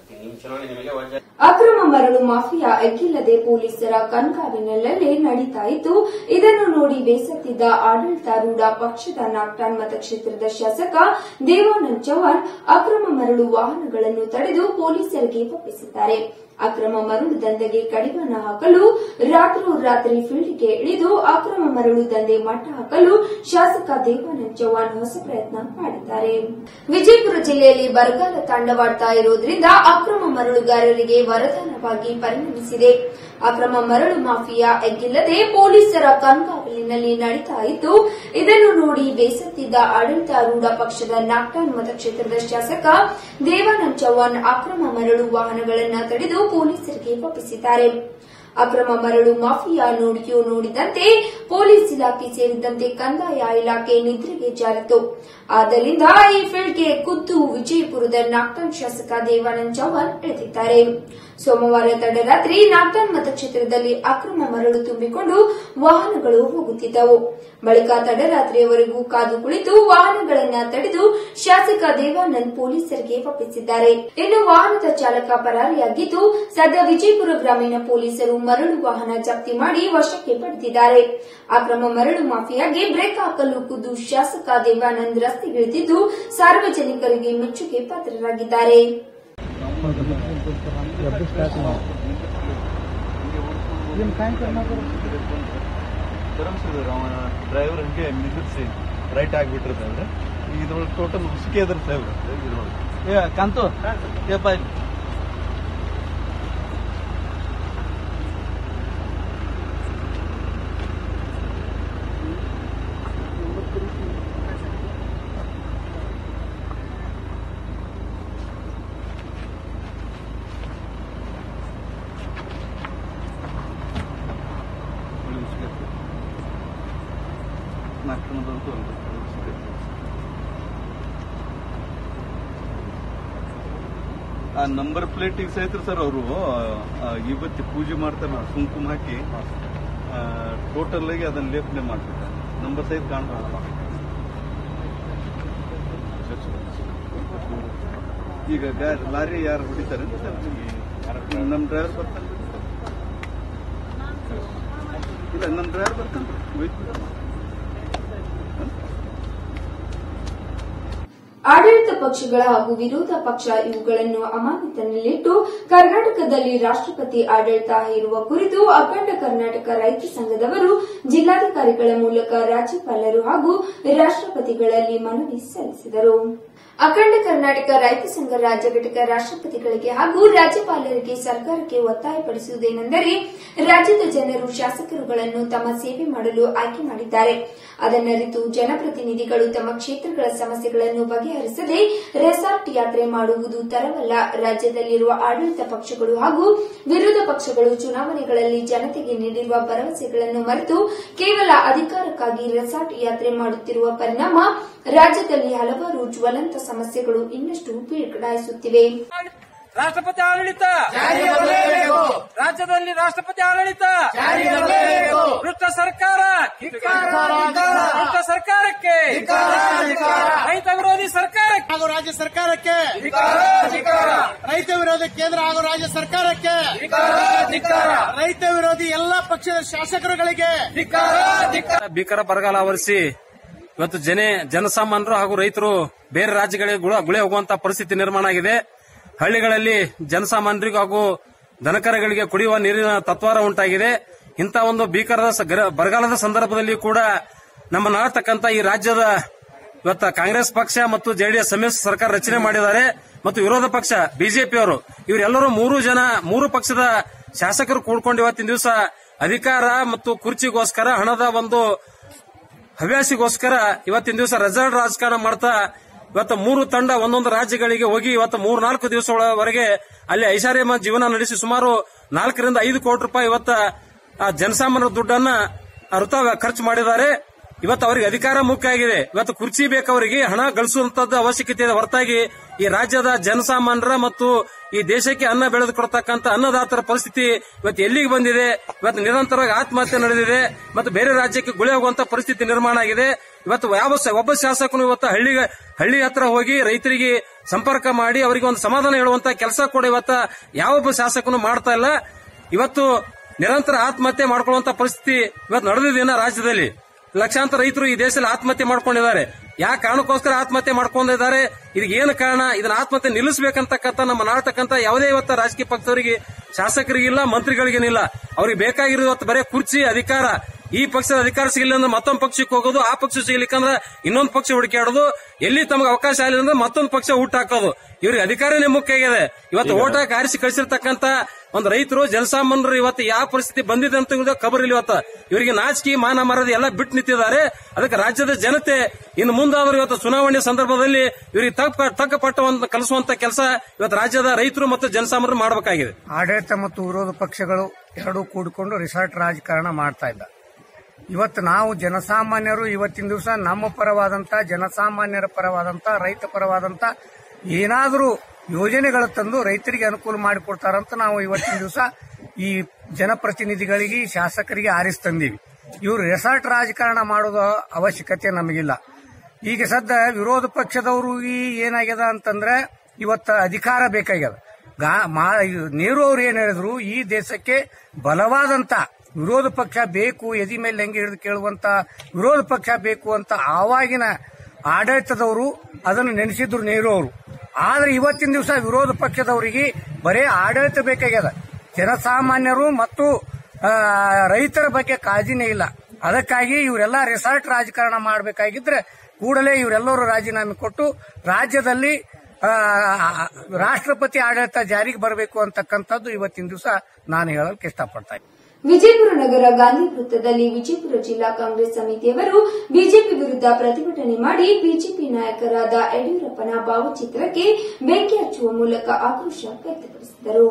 ಅಕ್ರಮ ಮರಳು ಮಾಫಿಯಾ ಎಗ್ಗಿಲ್ಲದೆ ಪೊಲೀಸರ ಕಣ್ಗಾವಲಿನಲ್ಲೇ ನಡೀತಾ ಇದ್ದು, ಇದನ್ನು ನೋಡಿ ಬೇಸತ್ತಿದ್ದ ಆಡಳಿತಾರೂಢ ಪಕ್ಷದ ನಾಗ್ಟಾನ್ ಮತಕ್ಷೇತ್ರದ ಶಾಸಕ ದೇವಾನಂದ್ ಚೌಹಾಣ್ ಅಕ್ರಮ ಮರಳು ವಾಹನಗಳನ್ನು ತಡೆದು ಪೊಲೀಸರಿಗೆ ಒಪ್ಪಿಸಿದ್ದಾರೆ ಅಕ್ರಮ ಮರಳು ದಂಧೆಗೆ ಕಡಿವಾಣ ಹಾಕಲು ರಾತ್ರೋರಾತ್ರಿ ಫೀಲ್ಡ್ಗೆ ಇಳಿದು ಅಕ್ರಮ ಮರಳು ದಂಧೆ ಮಟ್ಟ ಹಾಕಲು ಶಾಸಕ ದೇವಾನಂದ್ ಚೌಹಾಣ್ ಹೊಸ ಪ್ರಯತ್ನ ಮಾಡಿದ್ದಾರೆ. ವಿಜಯಪುರ ಜಿಲ್ಲೆಯಲ್ಲಿ ಬರಗಾಲ ತಾಂಡವಾಡ್ತಾ ಇರುವುದರಿಂದ ಅಕ್ರಮ ಮರಳುಗಾರರಿಗೆ ವರದಾನವಾಗಿ ಪರಿಣಮಿಸಿದೆ. ಅಕ್ರಮ ಮರಳು ಮಾಫಿಯಾ ಎಗ್ಗಿಲ್ಲದೆ ಪೊಲೀಸರ ಕಣ್ಗಾವಲಿನಲ್ಲಿ ನಡೀತಾ ಇದ್ದು, ಇದನ್ನು ನೋಡಿ ಬೇಸತ್ತಿದ್ದ ಆಡಳಿತಾರೂಢ ಪಕ್ಷದ ನಾಕ್ಟಾನ್ ಮತಕ್ಷೇತ್ರದ ಶಾಸಕ ದೇವಾನಂದ್ ಚೌಹಾಣ್ ಅಕ್ರಮ ಮರಳು ವಾಹನಗಳನ್ನು ತಡೆದು ಪೊಲೀಸರಿಗೆ ಒಪ್ಪಿಸಿದ್ದಾರೆ. ಅಕ್ರಮ ಮರಳು ಮಾಫಿಯಾ ನೋಡಿಯೋ ನೋಡಿದಂತೆ ಪೊಲೀಸ್ ಇಲಾಖೆ ಸೇರಿದಂತೆ ಕಂದಾಯ ಇಲಾಖೆ ನಿದ್ರೆಗೆ ಜಾರಿತು ಆದ್ದರಿಂದ ಈ ಫೀಲ್ಡ್ಗೆ ಖುದ್ದು ವಿಜಯಪುರದ ನಾಕ್ಟನ್ ಶಾಸಕ ದೇವಾನಂದ್ ಚೌಹಾಣ್ ಇಳಿದಿದ್ದಾರೆ ಸೋಮವಾರ ತಡರಾತ್ರಿ ನಾಗ್ಟಾನ್ ಮತಕ್ಷೇತ್ರದಲ್ಲಿ ಅಕ್ರಮ ಮರಳು ತುಂಬಿಕೊಂಡು ವಾಹನಗಳು ಹೋಗುತ್ತಿದ್ದವು. ಬಳಿಕ ತಡರಾತ್ರಿಯವರೆಗೂ ಕಾದು ಕುಳಿತು ವಾಹನಗಳನ್ನ ತಡೆದು ಶಾಸಕ ದೇವಾನಂದ್ ಪೊಲೀಸರಿಗೆ ಒಪ್ಪಿಸಿದ್ದಾರೆ. ಇನ್ನು ವಾಹನದ ಚಾಲಕ ಪರಾರಿಯಾಗಿದ್ದು ಸದ್ಯ ವಿಜಯಪುರ ಗ್ರಾಮೀಣ ಪೊಲೀಸರು ಮರಳು ವಾಹನ ಜಪ್ತಿ ಮಾಡಿ ವಶಕ್ಕೆ ಪಡೆದಿದ್ದಾರೆ. ಅಕ್ರಮ ಮರಳು ಮಾಫಿಯಾಗಿ ಬ್ರೇಕ್ ಹಾಕಲು ಖುದ್ದು ಶಾಸಕ ದೇವಾನಂದ್ ರಸ್ತೆಗಿಳಿದಿದ್ದು ಸಾರ್ವಜನಿಕರಿಗೆ ಮೆಚ್ಚುಗೆ ಪಾತ್ರರಾಗಿದ್ದಾರೆ. ಡ್ರೈವರ್ ಹಂಗೆ ನಿಲ್ಲಿಸಿ ರೈಟ್ ಆಗಿಬಿಟ್ಟಿರ್ತಾರೆ ಇದ್ರೊಳಗೆ ಟೋಟಲ್ ಉಸಿಕೆ ಇದ್ರ ಇದ್ರೊಳಗೆ ಏ ಬಾಯ್ ಇಲ್ಲಿ ಉಸಿಕೆ ಐತೆ. ನಾಲ್ಕು ಜನದಂತೂ ಅಲ್ಲ, ಉಸಿಕೆ ಐತೆ. ಆ ನಂಬರ್ ಪ್ಲೇಟಿಗೆ ಸಹಿತ ಸರ್ ಅವರು ಇವತ್ತು ಪೂಜೆ ಮಾಡ್ತಾರೆ ಕುಂಕುಮ ಹಾಕಿ ಟೋಟಲ್ ಆಗಿ ಅದನ್ನ ಲೇಪನೆ ಮಾಡ್ತಾರೆ ನಂಬರ್ ಸಹಿತ ಕಾಣ್ಬೋದು. ಈಗ ಲಾರಿ ಯಾರು ಹೊಡಿತಾರೆ ನಮ್ಮ ಡ್ರೈವರ್ ಬರ್ತಾನೆ. ಇಲ್ಲ, ನಮ್ಮ ಡ್ರೈವರ್ ಬರ್ತಾನೆ. ಆಡಳಿತ ಪಕ್ಷಗಳ ಹಾಗೂ ವಿರೋಧ ಪಕ್ಷ ಇವುಗಳನ್ನು ಅಮಾನತಿನಲ್ಲಿಟ್ಟು ಕರ್ನಾಟಕದಲ್ಲಿ ರಾಷ್ಟ್ರಪತಿ ಆಡಳಿತ ಹೇರುವ ಕುರಿತು ಅಖಂಡ ಕರ್ನಾಟಕ ರೈತ ಸಂಘದವರು ಜಿಲ್ಲಾಧಿಕಾರಿಗಳ ಮೂಲಕ ರಾಜ್ಯಪಾಲರು ಹಾಗೂ ರಾಷ್ಟಪತಿಗಳಲ್ಲಿ ಮನವಿ ಸಲ್ಲಿಸಿದರು. ಅಖಂಡ ಕರ್ನಾಟಕ ರೈತ ಸಂಘ ರಾಜ್ಯ ಘಟಕ ರಾಷ್ಟ್ರಪತಿಗಳಿಗೆ ಹಾಗೂ ರಾಜ್ಯಪಾಲರಿಗೆ ಸರ್ಕಾರಕ್ಕೆ ಒತ್ತಾಯಪಡಿಸುವುದೇನೆಂದರೆ ರಾಜ್ಯದ ಜನರು ಶಾಸಕರುಗಳನ್ನು ತಮ್ಮ ಸೇವೆ ಮಾಡಲು ಆಯ್ಕೆ ಮಾಡಿದ್ದಾರೆ. ಅದನ್ನರಿತು ಜನಪ್ರತಿನಿಧಿಗಳು ತಮ್ಮ ಕ್ಷೇತ್ರಗಳ ಸಮಸ್ಯೆಗಳನ್ನು ಬಗೆಹರಿಸದೆ ರೆಸಾರ್ಟ್ ಯಾತ್ರೆ ಮಾಡುವುದು ತರವಲ್ಲ. ರಾಜ್ಯದಲ್ಲಿರುವ ಆಡಳಿತ ಪಕ್ಷಗಳು ಹಾಗೂ ವಿರೋಧ ಪಕ್ಷಗಳು ಚುನಾವಣೆಗಳಲ್ಲಿ ಜನತೆಗೆ ನೀಡಿರುವ ಭರವಸೆಗಳನ್ನು ಮರೆತು ಕೇವಲ ಅಧಿಕಾರಕ್ಕಾಗಿ ರೆಸಾರ್ಟ್ ಯಾತ್ರೆ ಮಾಡುತ್ತಿರುವ ಪರಿಣಾಮ ರಾಜ್ಯದಲ್ಲಿ ಹಲವಾರು ಜ್ವಲಂತ ಸಮಸ್ಯೆಗಳು ಇನ್ನಷ್ಟು ಪೀಡಾಯಿಸುತ್ತಿವೆ ರಾಷ್ಟ್ರಪತಿ ಆಡಳಿತ! ರಾಜ್ಯದಲ್ಲಿ ರಾಷ್ಟ್ರಪತಿ ಆಡಳಿತ! ಭ್ರಷ್ಟ ಸರ್ಕಾರ! ಭ್ರಷ್ಟ ಸರ್ಕಾರಕ್ಕೆ! ರೈತ ವಿರೋಧಿ ಸರ್ಕಾರಕ್ಕೆ! ಹಾಗೂ ರಾಜ್ಯ ಸರ್ಕಾರಕ್ಕೆ! ರೈತ ವಿರೋಧಿ ಕೇಂದ್ರ ಹಾಗೂ ರಾಜ್ಯ ಸರ್ಕಾರಕ್ಕೆ! ರೈತ ವಿರೋಧಿ ಎಲ್ಲಾ ಪಕ್ಷದ ಶಾಸಕರುಗಳಿಗೆ! ಭೀಕರ ಬರಗಾಲ ಆವರಿಸಿ ಇವತ್ತು ಜನ ಜನಸಾಮಾನ್ಯರು ಹಾಗೂ ರೈತರು ಬೇರೆ ರಾಜ್ಯಗಳಿಗೆ ಗುಳ- ಹೋಗುವಂತ ಪರಿಸ್ಥಿತಿ ನಿರ್ಮಾಣ ಆಗಿದೆ. ಹಳ್ಳಿಗಳಲ್ಲಿ ಜನಸಾಮಾನ್ಯರಿಗೂ ಹಾಗೂ ದನಕರಗಳಿಗೆ ಕುಡಿಯುವ ನೀರಿನ ತತ್ವಾರ ಉಂಟಾಗಿದೆ. ಇಂಥ ಒಂದು ಗರ- ಬರಗಾಲದ ಸಂದರ್ಭದಲ್ಲಿ ಕೂಡ ನಮ್ಮ ನಾಡತಕ್ಕಂತ ಈ ರಾಜ್ಯದ ಇವತ್ತ ಕಾಂಗ್ರೆಸ್ ಪಕ್ಷ ಮತ್ತು ಜೆಡಿಎಸ್ ಸಮ್ಮಿಶ್ರ ಸರ್ಕಾರ ರಚನೆ ಮಾಡಿದ್ದಾರೆ ಮತ್ತು ವಿರೋಧ ಪಕ್ಷ ಬಿಜೆಪಿಯವರು ಇವರೆಲ್ಲರೂ ಮೂರು ಜನ ಮೂರು ಪಕ್ಷದ ಶಾಸಕರು ಕೂಡ್ಕೊಂಡು ಇವತ್ತಿನ ದಿವಸ ಅಧಿಕಾರ ಮತ್ತು ಕುರ್ಚಿಗೋಸ್ಕರ ಹಣದ ಒಂದು ಹವ್ಯಾಸಿಗೋಸ್ಕರ ಇವತ್ತಿನ ದಿವಸ ರೆಸಾರ್ಟ್ ರಾಜಕಾರಣ ಮಾಡ್ತಾ ಇವತ್ತು ಮೂರು ತಂಡ ಒಂದೊಂದು ರಾಜ್ಯಗಳಿಗೆ ಹೋಗಿ ಇವತ್ತು ಮೂರು ನಾಲ್ಕು ದಿವಸಗಳವರೆಗೆ ಅಲ್ಲಿ ಐಷಾರಾಮ ಜೀವನ ನಡೆಸಿ ಸುಮಾರು ನಾಲ್ಕರಿಂದ ಐದು ಕೋಟಿ ರೂಪಾಯಿ ಇವತ್ತ ಜನಸಾಮಾನ್ಯರ ದುಡ್ಡನ್ನ ವೃತ ಖರ್ಚು ಮಾಡಿದ್ದಾರೆ. ಇವತ್ತು ಅವರಿಗೆ ಅಧಿಕಾರ ಮುಖ್ಯ ಆಗಿದೆ. ಇವತ್ತು ಕುರ್ಚಿ ಬೇಕವರಿಗೆ ಹಣ ಗಳಿಸುವಂತದ್ದು ಅವಶ್ಯಕತೆ ಇದೆ. ಹೊರತಾಗಿ ಈ ರಾಜ್ಯದ ಜನಸಾಮಾನ್ಯರ ಮತ್ತು ಈ ದೇಶಕ್ಕೆ ಅನ್ನ ಬೆಳೆದು ಕೊಡ್ತಕ್ಕಂತ ಅನ್ನದಾತರ ಪರಿಸ್ಥಿತಿ ಇವತ್ತು ಎಲ್ಲಿಗೆ ಬಂದಿದೆ? ಇವತ್ತು ನಿರಂತರವಾಗಿ ಆತ್ಮಹತ್ಯೆ ನಡೆದಿದೆ. ಮತ್ತು ಬೇರೆ ರಾಜ್ಯಕ್ಕೆ ಗುಳೆ ಹೋಗುವಂತ ಪರಿಸ್ಥಿತಿ ನಿರ್ಮಾಣ ಆಗಿದೆ. ಇವತ್ತು ಯಾವ ಒಬ್ಬ ಶಾಸಕನು ಇವತ್ತು ಹಳ್ಳಿ ಹಳ್ಳಿ ಹತ್ರ ಹೋಗಿ ರೈತರಿಗೆ ಸಂಪರ್ಕ ಮಾಡಿ ಅವರಿಗೆ ಒಂದು ಸಮಾಧಾನ ಹೇಳುವಂತ ಕೆಲಸ ಕೂಡ ಇವತ್ತ ಯಾವೊಬ್ಬ ಶಾಸಕನು ಮಾಡ್ತಾ ಇಲ್ಲ. ಇವತ್ತು ನಿರಂತರ ಆತ್ಮಹತ್ಯೆ ಮಾಡ್ಕೊಳ್ಳುವಂತ ಪರಿಸ್ಥಿತಿ ಇವತ್ತು ನಡೆದಿದೆ ರಾಜ್ಯದಲ್ಲಿ. ಲಕ್ಷಾಂತರ ರೈತರು ಈ ದೇಶದಲ್ಲಿ ಆತ್ಮಹತ್ಯೆ ಮಾಡ್ಕೊಂಡಿದ್ದಾರೆ. ಯಾವ ಕಾರಣಕ್ಕೋಸ್ಕರ ಆತ್ಮಹತ್ಯೆ ಮಾಡ್ಕೊಂಡಿದ್ದಾರೆ? ಇದಕ್ಕೆ ಏನು ಕಾರಣ? ಇದನ್ನ ಆತ್ಮಹತ್ಯೆ ನಿಲ್ಲಿಸಬೇಕಂತಕ್ಕಂಥ ನಮ್ಮ ನಾಡ್ತಕ್ಕಂಥ ಯಾವುದೇ ಇವತ್ತ ರಾಜಕೀಯ ಪಕ್ಷದವರಿಗೆ ಶಾಸಕರಿಗಿಲ್ಲ ಮಂತ್ರಿಗಳಿಗೇನಿಲ್ಲ. ಅವ್ರಿಗೆ ಬೇಕಾಗಿರೋ ಬರೇ ಕುರ್ಚಿ ಅಧಿಕಾರ. ಈ ಪಕ್ಷದ ಅಧಿಕಾರ ಸಿಗಲಿಲ್ಲ ಅಂದ್ರೆ ಮತ್ತೊಂದು ಪಕ್ಷಕ್ಕೆ ಹೋಗೋದು ಆ ಪಕ್ಷ ಸಿಗ್ಲಿಕ್ಕಂದ್ರೆ ಇನ್ನೊಂದು ಪಕ್ಷ ಹುಡುಕಾಡೋದು ಎಲ್ಲಿ ತಮಗೆ ಅವಕಾಶ ಆಗಲಿಲ್ಲ ಅಂದ್ರೆ ಮತ್ತೊಂದು ಪಕ್ಷ ಊಟ ಹಾಕೋದು. ಇವ್ರಿಗೆ ಅಧಿಕಾರನೇ ಮುಖ್ಯ ಆಗಿದೆ. ಇವತ್ತು ಓಟ ಹಾಕಿ ಆರಿಸಿ ಕಳಿಸಿರ್ತಕ್ಕಂತ ಒಂದು ರೈತರು ಜನಸಾಮಾನ್ಯರು ಇವತ್ತು ಯಾವ ಪರಿಸ್ಥಿತಿ ಬಂದಿದೆ ಅಂತ ಖಬರ್ ಇಲ್ಲ ಇವತ್ತು. ಇವರಿಗೆ ನಾಚಿಕೆ, ಮಾನ ಮರದ ಎಲ್ಲ ಬಿಟ್ಟು ನಿಂತಿದ್ದಾರೆ. ಅದಕ್ಕೆ ರಾಜ್ಯದ ಜನತೆ ಇನ್ನು ಮುಂದಾದರೂ ಇವತ್ತು ಚುನಾವಣೆ ಸಂದರ್ಭದಲ್ಲಿ ಇವರಿಗೆ ತಕ್ಕ ತಕ್ಕ ಪಟ್ಟ ಕಲಿಸುವಂತ ಕೆಲಸ ಇವತ್ತು ರಾಜ್ಯದ ರೈತರು ಮತ್ತು ಜನಸಾಮಾನ್ಯರು ಮಾಡಬೇಕಾಗಿದೆ. ಆಡಳಿತ ಮತ್ತು ವಿರೋಧ ಪಕ್ಷಗಳು ಎರಡೂ ಕೂಡಿಕೊಂಡು ರಿಸಾರ್ಟ್ ರಾಜಕಾರಣ ಮಾಡ್ತಾ ಇದ್ದ ಇವತ್ತು ನಾವು ಜನಸಾಮಾನ್ಯರು ಇವತ್ತಿನ ದಿವಸ ನಮ್ಮ ಪರವಾದಂತ, ಜನಸಾಮಾನ್ಯರ ಪರವಾದಂತ, ರೈತ ಪರವಾದಂತ ಏನಾದರೂ ಯೋಜನೆಗಳ ತಂದು ರೈತರಿಗೆ ಅನುಕೂಲ ಮಾಡಿಕೊಡ್ತಾರಂತ ನಾವು ಇವತ್ತಿನ ದಿವಸ ಈ ಜನಪ್ರತಿನಿಧಿಗಳಿಗೆ, ಶಾಸಕರಿಗೆ ಆರಿಸ್ ತಂದೀವಿ. ಇವರು ರೆಸಾರ್ಟ್ ರಾಜಕಾರಣ ಮಾಡೋದು ಅವಶ್ಯಕತೆ ನಮಗಿಲ್ಲ. ಈಗ ಸದ್ಯ ವಿರೋಧ ಪಕ್ಷದವರು ಈ ಏನಾಗ್ಯದ ಅಂತಂದ್ರೆ ಇವತ್ತ ಅಧಿಕಾರ ಬೇಕಾಗ್ಯದ. ಗಾ- ಅವರು ಏನ್ ಹೇಳಿದ್ರು, ಈ ದೇಶಕ್ಕೆ ಬಲವಾದಂತ ವಿರೋಧ ಪಕ್ಷ ಬೇಕು, ಎದಿ ಮೇಲೆ ಹೆಂಗೆ ಹಿಡಿದು ಕೇಳುವಂತ ವಿರೋಧ ಪಕ್ಷ ಬೇಕು ಅಂತ ಆವಾಗಿನ ಆಡಳಿತದವರು ಅದನ್ನು ನೆನೆಸಿದ್ರು ನೆಹರು ಅವರು. ಆದ್ರೆ ಇವತ್ತಿನ ದಿವಸ ವಿರೋಧ ಪಕ್ಷದವರಿಗೆ ಬರೇ ಆಡಳಿತ ಬೇಕಾಗ್ಯದ. ಜನಸಾಮಾನ್ಯರು ಮತ್ತು ರೈತರ ಬಗ್ಗೆ ಕಾಳಜಿನೇ ಇಲ್ಲ. ಅದಕ್ಕಾಗಿ ಇವರೆಲ್ಲ ರೆಸಾರ್ಟ್ ರಾಜಕಾರಣ ಮಾಡಬೇಕಾಗಿದ್ರೆ ಕೂಡಲೇ ಇವರೆಲ್ಲರೂ ರಾಜೀನಾಮೆ ಕೊಟ್ಟು ರಾಜ್ಯದಲ್ಲಿ ರಾಷ್ಟ್ರಪತಿ ಆಡಳಿತ ಜಾರಿಗೆ ಬರಬೇಕು ಅಂತಕ್ಕಂಥದ್ದು ಇವತ್ತಿನ ದಿವಸ ನಾನು ಹೇಳಲಿಕ್ಕೆ ಇಷ್ಟಪಡ್ತಾ ಇದ್ದೀನಿ. ವಿಜಯಪುರ ನಗರ ಗಾಂಧಿ ವೃತ್ತದಲ್ಲಿ ವಿಜಯಪುರ ಜಿಲ್ಲಾ ಕಾಂಗ್ರೆಸ್ ಸಮಿತಿಯವರು ಬಿಜೆಪಿ ವಿರುದ್ಧ ಪ್ರತಿಭಟನೆ ಮಾಡಿ ಬಿಜೆಪಿ ನಾಯಕರಾದ ಯಡಿಯೂರಪ್ಪನ ಭಾವಚಿತ್ರಕ್ಕೆ ಬೆಂಕಿ ಹಚ್ಚುವ ಮೂಲಕ ಆಕ್ರೋಶ ವ್ಯಕ್ತಪಡಿಸಿದರು.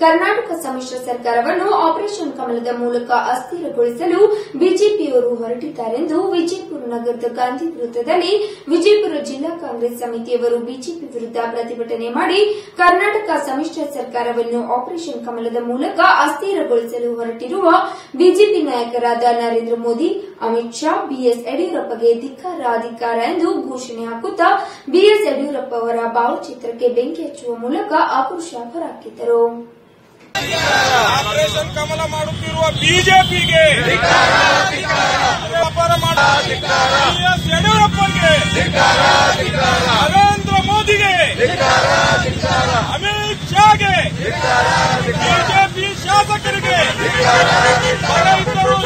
ಕರ್ನಾಟಕ ಸಮ್ಮಿಶ್ರ ಸರ್ಕಾರವನ್ನು ಆಪರೇಷನ್ ಕಮಲದ ಮೂಲಕ ಅಸ್ಥಿರಗೊಳಿಸಲು ಬಿಜೆಪಿಯವರು ಹೊರಟಿದ್ದಾರೆಂದು ವಿಜಯಪುರ ನಗರದ ಗಾಂಧಿ ವೃತ್ತದಲ್ಲಿ ವಿಜಯಪುರ ಜಿಲ್ಲಾ ಕಾಂಗ್ರೆಸ್ ಸಮಿತಿಯವರು ಬಿಜೆಪಿ ವಿರುದ್ಧ ಪ್ರತಿಭಟನೆ ಮಾಡಿ ಕರ್ನಾಟಕ ಸಮ್ಮಿಶ್ರ ಸರ್ಕಾರವನ್ನು ಆಪರೇಷನ್ ಕಮಲದ ಮೂಲಕ ಅಸ್ಥಿರಗೊಳಿಸಲು ಹೊರಟಿರುವ ಬಿಜೆಪಿ ನಾಯಕರಾದ ನರೇಂದ್ರ ಮೋದಿ, ಅಮಿತ್ ಶಾ, ಬಿಎಸ್ ಯಡಿಯೂರಪ್ಪಗೆ ಧಿಕ್ಕಾರ ಅಧಿಕಾರ ಎಂದು ಘೋಷಣೆ ಹಾಕುತ್ತಾ ಬಿಎಸ್ ಯಡಿಯೂರಪ್ಪ ಅವರ ಭಾವಚಿತ್ರಕ್ಕೆ ಬೆಂಕಿ ಹಚ್ಚುವ ಮೂಲಕ ಆಕ್ರೋಶ ಹೊರಹಾಕಿದ್ದರು ಆಪರೇಷನ್ ಕಮಲ ಮಾಡುತ್ತಿರುವ ಬಿಜೆಪಿಗೆ ವ್ಯಾಪಾರ ಮಾಡ ಬಿಎಸ್ ಯಡಿಯೂರಪ್ಪಗೆ ನರೇಂದ್ರ ಮೋದಿಗೆ ಅಮಿತ್ ಶಾಗೆ ಬಿಜೆಪಿ ಶಾಸಕರಿಗೆ ಮಾಡುತ್ತಿರುವ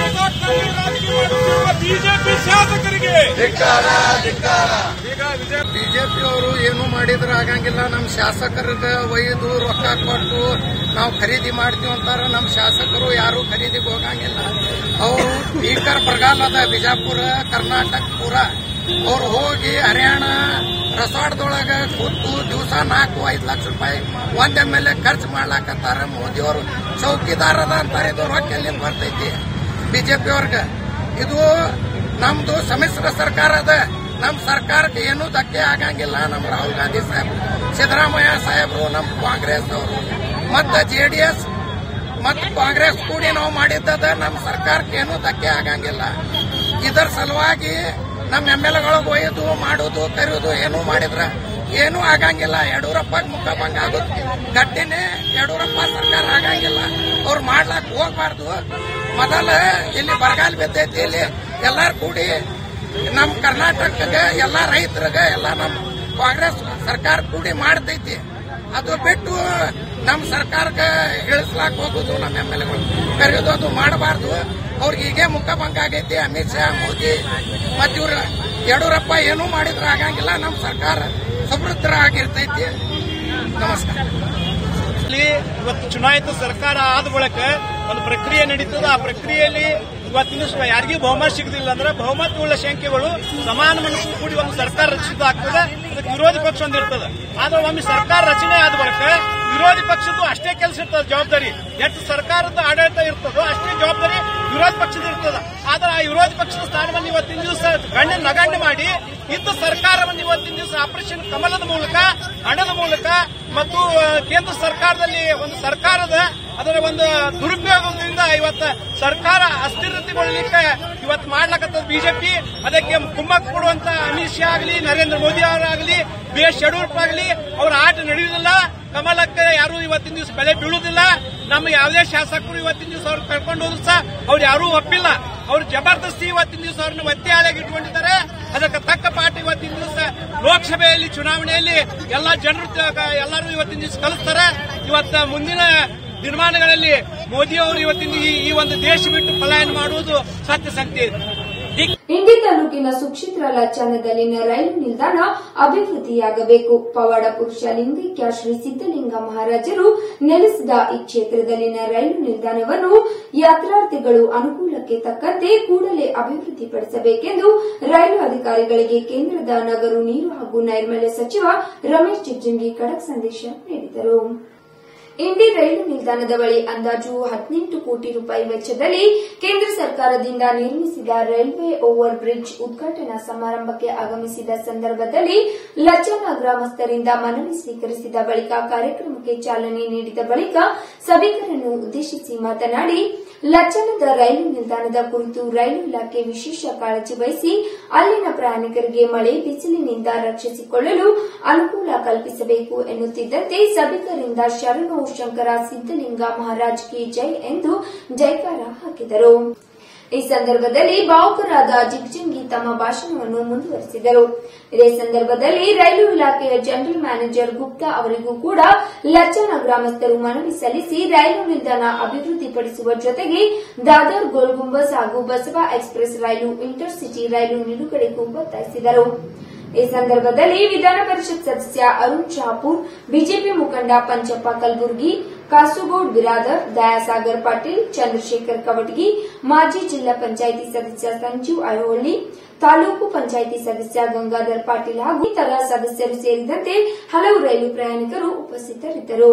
ಬಿಜೆಪಿ ಶಾಸಕರಿಗೆ ಈಗ ಅವರು ಏನು ಮಾಡಿದ್ರೆ ಆಗಂಗಿಲ್ಲ. ನಮ್ಮ ಶಾಸಕರಿಗೆ ಒಯ್ದು ರೊಕ್ಕ ಕೊಟ್ಟು ನಾವು ಖರೀದಿ ಮಾಡ್ತೀವಿ ಅಂತಾರೆ ನಮ್ಮ ಶಾಸಕರು ಯಾರು ಖರೀದಿಗೆ ಹೋಗಂಗಿಲ್ಲ. ಅವರು ಭೀಕರ ಬರಗಾಲ ಅದ ಬಿಜಾಪುರ, ಕರ್ನಾಟಕ ಪೂರ. ಅವ್ರು ಹೋಗಿ ಹರಿಯಾಣ ರೆಸಾರ್ಟ್ದೊಳಗೆ ಕೂತು ದಿವಸ ನಾಲ್ಕು, ಐದು ಲಕ್ಷ ರೂಪಾಯಿ ಒಂದ್ ಎ ಖರ್ಚು ಮಾಡ್ಲಾಕತ್ತಾರ ಮೋದಿಯವರು ಚೌಕಿದಾರದ ಅಂತಾರೆ, ಇದು ರೊಕ್ಕ ಎಲ್ಲಿಂದ ಬರ್ತೈತಿ? ಬಿಜೆಪಿಯವ್ರಿಗೆ ಇದು ನಮ್ದು ಸಮ್ಮಿಶ್ರ ಸರ್ಕಾರ ಅದ. ನಮ್ ಸರ್ಕಾರಕ್ಕೆ ಏನೂ ಧಕ್ಕೆ ಆಗಂಗಿಲ್ಲ. ನಮ್ಮ ರಾಹುಲ್ ಗಾಂಧಿ ಸಾಹೇಬ್ ಸಿದ್ದರಾಮಯ್ಯ ಸಾಹೇಬರು ನಮ್ಮ ಕಾಂಗ್ರೆಸ್ ಅವರು. ಡಿ ಜೆಡಿಎಸ್ ಮತ್ತು ಕಾಂಗ್ರೆಸ್ ಕೂಡಿ ನಾವು ಮಾಡಿದ್ದದ ನಮ್ಮ ಸರ್ಕಾರಕ್ಕೆ ಏನೂ ಧಕ್ಕೆ ಆಗಂಗಿಲ್ಲ. ಇದರ ಸಲುವಾಗಿ ನಮ್ಮ ಎಂ ಎಲ್ ಎಗಳು ಒಯ್ಯೋದು ಮಾಡೋದು ಕರೆಯೋದು ಏನೂ ಮಾಡಿದ್ರ ಏನೂ ಆಗಂಗಿಲ್ಲ. ಯಡಿಯೂರಪ್ಪ ಮುಖಭಂಗ ಆಗುತ್ತೆ. ಗಟ್ಟಿನೇ ಯಡಿಯೂರಪ್ಪ ಸರ್ಕಾರ ಆಗಂಗಿಲ್ಲ. ಅವ್ರು ಮಾಡ್ಲಾಕ್ ಹೋಗ್ಬಾರ್ದು. ಮೊದಲ ಇಲ್ಲಿ ಬರಗಾಲ ಬಿದ್ದೈತಿ, ಇಲ್ಲಿ ಎಲ್ಲಾರು ಕೂಡಿ ನಮ್ ಕರ್ನಾಟಕಕ್ಕೆ, ಎಲ್ಲಾ ರೈತರಿಗೆ, ಎಲ್ಲ ನಮ್ಮ ಕಾಂಗ್ರೆಸ್ ಸರ್ಕಾರ ಕೂಡಿ ಮಾಡ್ತೈತಿ. ಅದು ಬಿಟ್ಟು ನಮ್ಮ ಸರ್ಕಾರಕ್ಕೆ ಇಳಿಸ್ಲಾಕ್ ಹೋಗುದು ನಮ್ಮ ಎಂ ಎಲ್ ಎಗಳು ಕರೆಯೋದು, ಅದು ಮಾಡಬಾರ್ದು. ಅವ್ರಿಗೆ ಹೀಗೆ ಮುಖಭಂಗ ಆಗೈತಿ, ಅಮಿತ್ ಶಾ, ಮೋದಿ. ಮತ್ತು ಇವ್ರು ಯಡಿಯೂರಪ್ಪ ಏನೂ ಮಾಡಿದ್ರ ಆಗಂಗಿಲ್ಲ ನಮ್ಮ ಸರ್ಕಾರ ಸಮೃದ್ಧ ಆಗಿರ್ತೈತಿ ನಮಸ್ಕಾರ ಇವತ್ತು ಚುನಾಯಿತ ಸರ್ಕಾರ ಆದ ಬಳಿಕ ಒಂದು ಪ್ರಕ್ರಿಯೆ ನಡೀತದ. ಆ ಪ್ರಕ್ರಿಯೆಯಲ್ಲಿ ಇವತ್ತಿನ ಯಾರಿಗೂ ಬಹುಮತ ಸಿಗಲಿಲ್ಲ ಅಂದ್ರೆ ಬಹುಮತ ಉಳ್ಳ ಶಂಕೆಗಳು ಸಮಾನ ಮನಸ್ಸು ಕೂಡಿ ಒಂದು ಸರ್ಕಾರ ರಚಿಸಿದ ಆಗ್ತದೆ, ಅದಕ್ಕೆ ವಿರೋಧ ಪಕ್ಷ ಒಂದು ಇರ್ತದೆ ಆದ್ರೆ ಒಮ್ಮೆ ಸರ್ಕಾರ ರಚನೆ ಆದ ಬಳಿಕ ವಿರೋಧ ಪಕ್ಷದ್ದು ಅಷ್ಟೇ ಕೆಲಸ ಇರ್ತದೆ, ಜವಾಬ್ದಾರಿ. ಎಷ್ಟು ಸರ್ಕಾರದ ಆಡಳಿತ ಇರ್ತದೋ ಅಷ್ಟೇ ಜವಾಬ್ದಾರಿ ವಿರೋಧ ಪಕ್ಷದ ಇರ್ತದ. ಆದ್ರೆ ಆ ವಿರೋಧ ಪಕ್ಷದ ಸ್ಥಾನವನ್ನು ಇವತ್ತಿನ ದಿವಸ ಗಣ್ಯ ನಗಣ್ಯ ಮಾಡಿ ಇದ್ದ ಸರ್ಕಾರವನ್ನು ಇವತ್ತಿನ ದಿವಸ ಆಪರೇಷನ್ ಕಮಲದ ಮೂಲಕ, ಹಣದ ಮೂಲಕ ಮತ್ತು ಕೇಂದ್ರ ಸರ್ಕಾರದಲ್ಲಿ ಒಂದು ಸರ್ಕಾರದ ಅದರ ಒಂದು ದುರುಪಯೋಗದಿಂದ ಇವತ್ತು ಸರ್ಕಾರ ಅಸ್ಥಿರತೆಗೊಳ್ಳಲಿಕ್ಕೆ ಇವತ್ತು ಮಾಡ್ಲಕತ್ತದ ಬಿಜೆಪಿ, ಅದಕ್ಕೆ ಕುಮ್ಮಕ್ ಕೊಡುವಂತ ಅಮಿತ್ ಶಾ ಆಗಲಿ, ನರೇಂದ್ರ ಮೋದಿ ಅವರಾಗಲಿ ಬಿ ಎಸ್ ಯಡಿಯೂರಪ್ಪ ಆಗಲಿ, ಅವರ ಆಟ ನಡೆಯುವುದಿಲ್ಲ. ಕಮಲಕ್ಕೆ ಯಾರು ಇವತ್ತಿನ ದಿವಸ ಬೆಲೆ ಬೀಳುವುದಿಲ್ಲ. ನಮ್ಮ ಯಾವುದೇ ಶಾಸಕರು ಇವತ್ತಿನ ದಿವಸ ಅವ್ರು ಕರ್ಕೊಂಡು ಹೋದ್ರು ಸಹ ಅವ್ರು ಯಾರೂ ಒಪ್ಪಿಲ್ಲ. ಅವ್ರು ಜಬರ್ದಸ್ತಿ ಇವತ್ತಿನ ದಿವಸ ಅವ್ರನ್ನ ಒತ್ತೆ ಹಾಳೆಗೆ ಇಟ್ಕೊಂಡಿದ್ದಾರೆ. ಅದಕ್ಕೆ ತಕ್ಕ ಪಾಠ ಇವತ್ತಿನ ದಿವಸ ಲೋಕಸಭೆಯಲ್ಲಿ, ಚುನಾವಣೆಯಲ್ಲಿ ಎಲ್ಲಾ ಜನರು ಎಲ್ಲರೂ ಇವತ್ತಿನ ದಿವಸ ಕಲಿಸ್ತಾರೆ. ಇವತ್ತ ಮುಂದಿನ ದಿನಮಾನಗಳಲ್ಲಿ ಮೋದಿ ಅವರು ಇವತ್ತಿನ ಈ- ಒಂದು ದೇಶ ಬಿಟ್ಟು ಪಲಾಯನ ಮಾಡುವುದು ಸತ್ಯಸಂಖ್ಯೆ ಇಂಡಿ ತಾಲೂಕಿನ ಸುಕ್ಷಿತ್ರ ಲಚ್ಚಾನದಲ್ಲಿನ ರೈಲು ನಿಲ್ದಾಣ ಅಭಿವೃದ್ಧಿಯಾಗಬೇಕು. ಪವಾಡ ಪುರುಷ ಲಿಂಗೈಕ್ಯ ಶ್ರೀ ಸಿದ್ದಲಿಂಗ ಮಹಾರಾಜರು ನೆಲೆಸಿದ ಈ ಕ್ಷೇತ್ರದಲ್ಲಿನ ರೈಲು ನಿಲ್ದಾಣವನ್ನು ಯಾತ್ರಾರ್ಥಿಗಳು ಅನುಕೂಲಕ್ಕೆ ತಕ್ಕಂತೆ ಕೂಡಲೇ ಅಭಿವೃದ್ಧಿಪಡಿಸಬೇಕೆಂದು ರೈಲು ಅಧಿಕಾರಿಗಳಿಗೆ ಕೇಂದ್ರದ ನಗರು ನೀರು ಹಾಗೂ ನೈರ್ಮಲ್ಯ ಸಚಿವ ರಮೇಶ್ ಜಿಗ್ಜಿಂಗಿ ಖಡಕ್ ಸಂದೇಶ ನೀಡಿದರು. ಇಂಡಿ ರೈಲು ನಿಲ್ದಾಣದ ಬಳಿ ಅಂದಾಜು ಹದಿನೆಂಟು ಕೋಟಿ ರೂಪಾಯಿ ವೆಚ್ಚದಲ್ಲಿ ಕೇಂದ್ರ ಸರ್ಕಾರದಿಂದ ನಿರ್ಮಿಸಿದ ರೈಲ್ವೆ ಓವರ್ ಬ್ರಿಡ್ಜ್ ಉದ್ಘಾಟನಾ ಸಮಾರಂಭಕ್ಕೆ ಆಗಮಿಸಿದ ಸಂದರ್ಭದಲ್ಲಿ ಲಚ್ಚನ ಗ್ರಾಮಸ್ಥರಿಂದ ಮನವಿ ಸ್ವೀಕರಿಸಿದ ಬಳಿಕ ಕಾರ್ಯಕ್ರಮಕ್ಕೆ ಚಾಲನೆ ನೀಡಿದ ಬಳಿಕ ಸಭಿಕರನ್ನು ಉದ್ದೇಶಿಸಿ ಮಾತನಾಡಿ ಲಚ್ಚನದ ರೈಲು ನಿಲ್ದಾಣದ ಕುರಿತು ರೈಲು ಇಲಾಖೆ ವಿಶೇಷ ಕಾಳಜಿ ವಹಿಸಿ ಅಲ್ಲಿನ ಪ್ರಯಾಣಿಕರಿಗೆ ಮಳೆ ಬಿಸಿಲಿನಿಂದ ರಕ್ಷಿಸಿಕೊಳ್ಳಲು ಅನುಕೂಲ ಕಲ್ಪಿಸಬೇಕು ಎನ್ನುತ್ತಿದ್ದಂತೆ ಸಭಿಕರಿಂದ ಶರಣು ಶಂಕರ ಸಿದ್ದಲಿಂಗ ಮಹಾರಾಜ್ ಕಿ ಜೈ ಎಂದು ಜೈಕಾರ ಹಾಕಿದರು. ಈ ಸಂದರ್ಭದಲ್ಲಿ ಭಾವುಕರಾದ ಜಿಗ್ಜಿಂಗಿ ತಮ್ಮ ಭಾಷಣವನ್ನು ಮುಂದುವರೆಸಿದರು. ಇದೇ ಸಂದರ್ಭದಲ್ಲಿ ರೈಲು ಇಲಾಖೆಯ ಜನರಲ್ ಮ್ಯಾನೇಜರ್ ಗುಪ್ತಾ ಅವರಿಗೂ ಕೂಡ ಲಚ್ಚನ ಗ್ರಾಮಸ್ಥರು ಮನವಿ ಸಲ್ಲಿಸಿ ರೈಲು ನಿಲ್ದಾಣ ಅಭಿವೃದ್ಧಿಪಡಿಸುವ ಜೊತೆಗೆ ದಾದರ್ ಗೋಲ್ ಗುಂಬಸ್ ಹಾಗೂ ಬಸವ ಎಕ್ಸ್ಪ್ರೆಸ್ ರೈಲು ಇಂಟರ್ಸಿಟಿ ರೈಲು ನಿಲುಗಡೆಗೂ ಒತ್ತಾಯಿಸಿದರು. ಈ ಸಂದರ್ಭದಲ್ಲಿ ವಿಧಾನ ಪರಿಷತ್ ಸದಸ್ಯ ಅರುಣ್ ಶಹಾಪುರ್ ಬಿಜೆಪಿ ಮುಖಂಡ ಪಂಚಪ್ಪ ಕಲಬುರ್ಗಿ, ಕಾಸುಗೌಡ್ ಬಿರಾದರ್, ದಯಾಸಾಗರ್ ಪಾಟೀಲ್, ಚಂದ್ರಶೇಖರ್ ಕವಟಗಿ, ಮಾಜಿ ಜಿಲ್ಲಾ ಪಂಚಾಯಿತಿ ಸದಸ್ಯ ಸಂಜೀವ್ ಐಹೊಳ್ಳಿ ತಾಲೂಕು ಪಂಚಾಯಿತಿ ಸದಸ್ಯ ಗಂಗಾಧರ್ ಪಾಟೀಲ್ ಹಾಗೂ ಇತರ ಸದಸ್ಯರು ಸೇರಿದಂತೆ ಹಲವು ರೈಲು ಪ್ರಯಾಣಿಕರು ಉಪಸ್ಥಿತರಿದ್ದರು.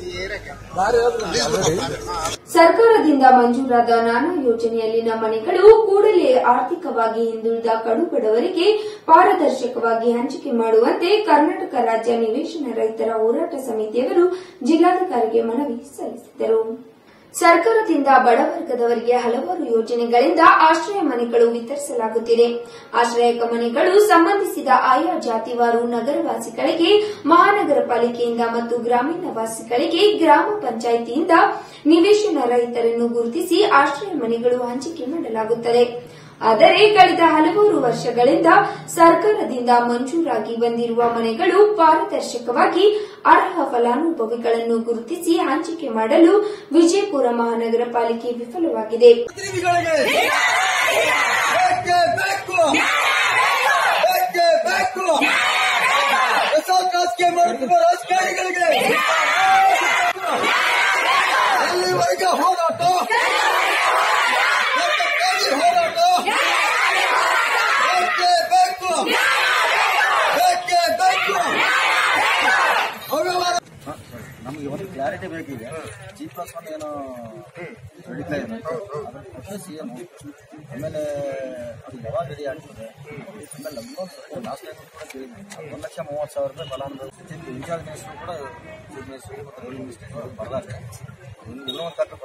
ಸರ್ಕಾರದಿಂದ ಮಂಜೂರಾದ ನಾನಾ ಯೋಜನೆಯಲ್ಲಿನ ಮನೆಗಳು ಕೂಡಲೇ ಆರ್ಥಿಕವಾಗಿ ಹಿಂದುಳಿದ ಕಡುಬಡವರಿಗೆ ಪಾರದರ್ಶಕವಾಗಿ ಹಂಚಿಕೆ ಮಾಡುವಂತೆ ಕರ್ನಾಟಕ ರಾಜ್ಯ ನಿವೇಶನ ರೈತರ ಹೋರಾಟ ಸಮಿತಿಯವರು ಜಿಲ್ಲಾಧಿಕಾರಿಗೆ ಮನವಿ ಸಲ್ಲಿಸಿದರು ಸರ್ಕಾರದಿಂದ ಬಡವರ್ಗದವರಿಗೆ ಹಲವಾರು ಯೋಜನೆಗಳಿಂದ ಆಶ್ರಯ ಮನೆಗಳು ವಿತರಿಸಲಾಗುತ್ತಿದೆ. ಆಶ್ರಯಕ ಮನೆಗಳು ಸಂಬಂಧಿಸಿದ ಆಯಾ ಜಾತಿವಾರು ನಗರವಾಸಿಗಳಿಗೆ, ಮಹಾನಗರ ಪಾಲಿಕೆಯಿಂದ ಮತ್ತು ಗ್ರಾಮೀಣ ವಾಸಿಗಳಿಗೆ ಗ್ರಾಮ ಪಂಚಾಯಿತಿಯಿಂದ ನಿವೇಶನ ರಹಿತರನ್ನು ಗುರುತಿಸಿ ಆಶ್ರಯ ಮನೆಗಳು ಹಂಚಿಕೆ ಮಾಡಲಾಗುತ್ತದೆ. ಆದರೆ ಕಳೆದ ಹಲವಾರು ವರ್ಷಗಳಿಂದ ಸರ್ಕಾರದಿಂದ ಮಂಜೂರಾಗಿ ಬಂದಿರುವ ಮನೆಗಳು ಪಾರದರ್ಶಕವಾಗಿ ಅರ್ಹ ಫಲಾನುಭವಿಗಳನ್ನು ಗುರುತಿಸಿ ಹಂಚಿಕೆ ಮಾಡಲು ವಿಜಯಪುರ ಮಹಾನಗರ ಪಾಲಿಕೆ ವಿಫಲವಾಗಿದೆ. ಹೋರಾಟ ಬೇಕೇ ಬೇಕು ಬೇಕೇ ಬೇಕು ಅವ್ಯವಹಾರ ನಮಗೆ ಒಂದು ಕ್ಲಾರಿಟಿ ಬೇಕಿದೆ? ಚೀಫ್ ಪ್ಲಸ್ ಒನ್ ಏನೋ ನಡೀತಾ ಇದೆ ಅದರ ಸಿ ಎಂ ಆಮೇಲೆ ಅದು ಯಾವಾಗ ರೆಡಿ ಆಗ್ತದೆ? ಆಮೇಲೆ ನಮ್ಮೊಂದು ಲಾಸ್ಟ್ ಟೈಮ್ ಕೂಡ ಕೇಳಿದ್ವಿ. ಒಂದು ಲಕ್ಷ ಮೂವತ್ತು ಸಾವಿರ ರೂಪಾಯಿ ಫಲಾನುಭವಿ ಇನ್ಚಾರ್ಜ್ ಮಿನಿಸ್ಟರ್ ಕೂಡ ಚೀಫ್ ಮಿನಿಸ್ಟರ್ ಮತ್ತು ರೆವಿನ್ಯೂ ಮಿನಿಸ್ಟರ್ ಬರ್ತಾರೆ ಇನ್ನೂ ಒಂದು ಕಟ್ಟು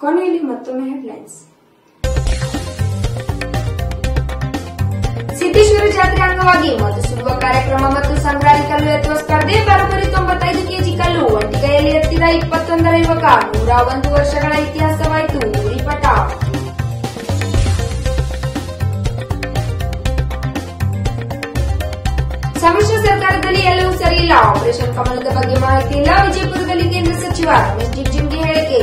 ಕೊನೆಯಲ್ಲಿ ಮತ್ತೊಮ್ಮೆ ಹೆಡ್ಲೈನ್ಸ್ ಸಿದ್ದೇಶ್ವರ ಜಾತ್ರೆ ಅಂಗವಾಗಿ ಮಧುಸುಡುವ ಕಾರ್ಯಕ್ರಮ ಮತ್ತು ಸಂಗ್ರಾಲಿ ಕಲ್ಲು ಎತ್ತುವ ಸ್ಪರ್ಧೆ ಬರೋಬ್ಬರಿ ತೊಂಬತ್ತೈದು ಕೆಜಿ ಕಲ್ಲು ಒಂಟಿಗೆಯಲ್ಲಿ ಎತ್ತಿದ ಇಪ್ಪತ್ತೊಂದರ ಯುವಕ ನೂರ ಒಂದು ವರ್ಷಗಳ ಇತಿಹಾಸವಾಯಿತು ಊರಿಪಟ ಸಮ್ಮಿಶ್ರ ಸರ್ಕಾರದಲ್ಲಿ ಎಲ್ಲವೂ ಸರಿಯಿಲ್ಲ ಆಪರೇಷನ್ ಕಮಲದ ಬಗ್ಗೆ ಮಾಹಿತಿ ಇಲ್ಲ ವಿಜಯಪುರದಲ್ಲಿ ಕೇಂದ್ರ ಸಚಿವ ರಮೇಶ್ ಜಿಗ್ಜಿಂಗಿ ಹೇಳಿಕೆ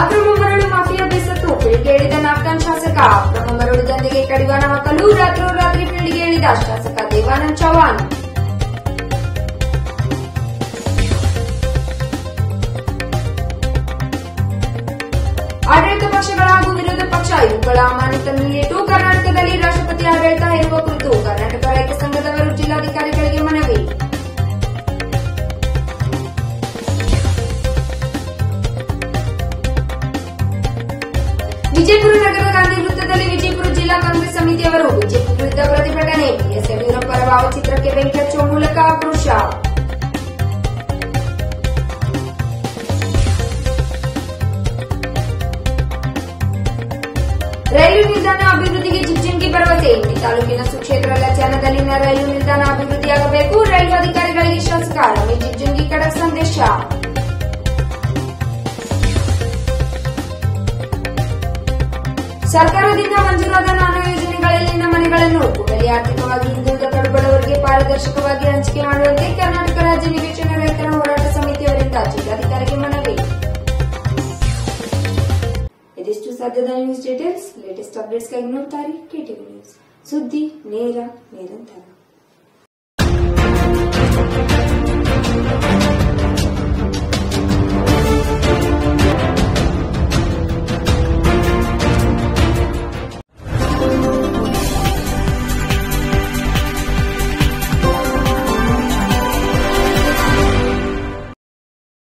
ಅಕ್ರಮ ಮರಳು ಮಾಫಿಯಾ ಬೆಸತ್ತು. ಪೀಳಿಗೆ ಹೇಳಿದ ನಾಗ್ತಾನ್ ಶಾಸಕ, ಅಕ್ರಮ ಮರಳು ದಂಧೆಗೆ ಕಡಿವಾಣ ಹಾಕಲು ರಾತ್ರೋರಾತ್ರಿ ಪೀಳಿಗೆ ಹೇಳಿದ ಶಾಸಕ ದೇವಾನಂದ್ ಚೌಹಾಣ್. ಆಡಳಿತ ಪಕ್ಷಗಳ ಹಾಗೂ ವಿರೋಧ ಪಕ್ಷ, ಇವುಗಳ ಅಮಾನತ ಮುಂದಿಟ್ಟು ಕರ್ನಾಟಕದಲ್ಲಿ ರಾಷ್ಟ್ರಪತಿ ಆಡಳಿತ ಹೇರುವ ಕುರಿತು ಕರ್ನಾಟಕ ರೈತ ಸಂಘದವರು ಜಿಲ್ಲಾಧಿಕಾರಿಗಳಿಗೆ ಮನವಿ. ವಿಜಯಪುರ ನಗರ ಗಾಂಧಿ ವೃತ್ತದಲ್ಲಿ ವಿಜಯಪುರ ಜಿಲ್ಲಾ ಕಾಂಗ್ರೆಸ್ ಸಮಿತಿಯವರು ಬಿಜೆಪಿ ವಿರುದ್ಧ ಪ್ರತಿಭಟನೆ ಬಿಎಸ್ ಯಡಿಯೂರಪ್ಪರ ಭಾವಚಿತ್ರಕ್ಕೆ ಬೆಂಕಿ ಹಚ್ಚುವ ಮೂಲಕ ಆಕ್ರೋಶ. ರೈಲು ನಿಲ್ದಾಣ ಅಭಿವೃದ್ಧಿಗೆ ಜಿಗ್ಜಿಂಗಿ ಭರವಸೆ. ತಾಲೂಕಿನ ಸುಕ್ಷೇತ್ರ ಲಚಾನದಲ್ಲಿನ ರೈಲು ನಿಲ್ದಾಣ ಅಭಿವೃದ್ಧಿಯಾಗಬೇಕು. ರೈಲ್ವೆ ಅಧಿಕಾರಿಗಳಿಗೆ ಶಾಸಕ ರಮೇಶ್ ಜಿಗ್ಜಿಂಗಿ ಖಡಕ್ ಸಂದೇಶ. ಸರ್ಕಾರದಿಂದ ಮಂಜೂರಾದ ನಾನಾ ಯೋಜನೆಗಳಲ್ಲಿನ ಮನೆಗಳನ್ನು ಕೂಡಲೇ ಆರ್ಥಿಕವಾಗಿ ಹಿಂದುಳಿದ ಕಡುಬಡವರಿಗೆ ಪಾರದರ್ಶಕವಾಗಿ ಹಂಚಿಕೆ ಮಾಡುವಂತೆ ಕರ್ನಾಟಕ ರಾಜ್ಯ ನಿವೇಶನ ರೈತರ ಹೋರಾಟ ಸಮಿತಿಯವರಿಂದ ಜಿಲ್ಲಾಧಿಕಾರಿಗೆ ಮನವಿ. ಇದಿಷ್ಟು ಸದ್ಯದ ನ್ಯೂಸ್ ಡೀಟೇಲ್ಸ್. ಲೇಟೆಸ್ಟ್ ಅಪ್ಡೇಟ್ಸ್ಗಾಗಿ ನೋಡ್ತಾರೆ ಕೆಟಿವಿ ನ್ಯೂಸ್ ಸುದ್ದಿ, ನೇರ, ನಿರಂತರ.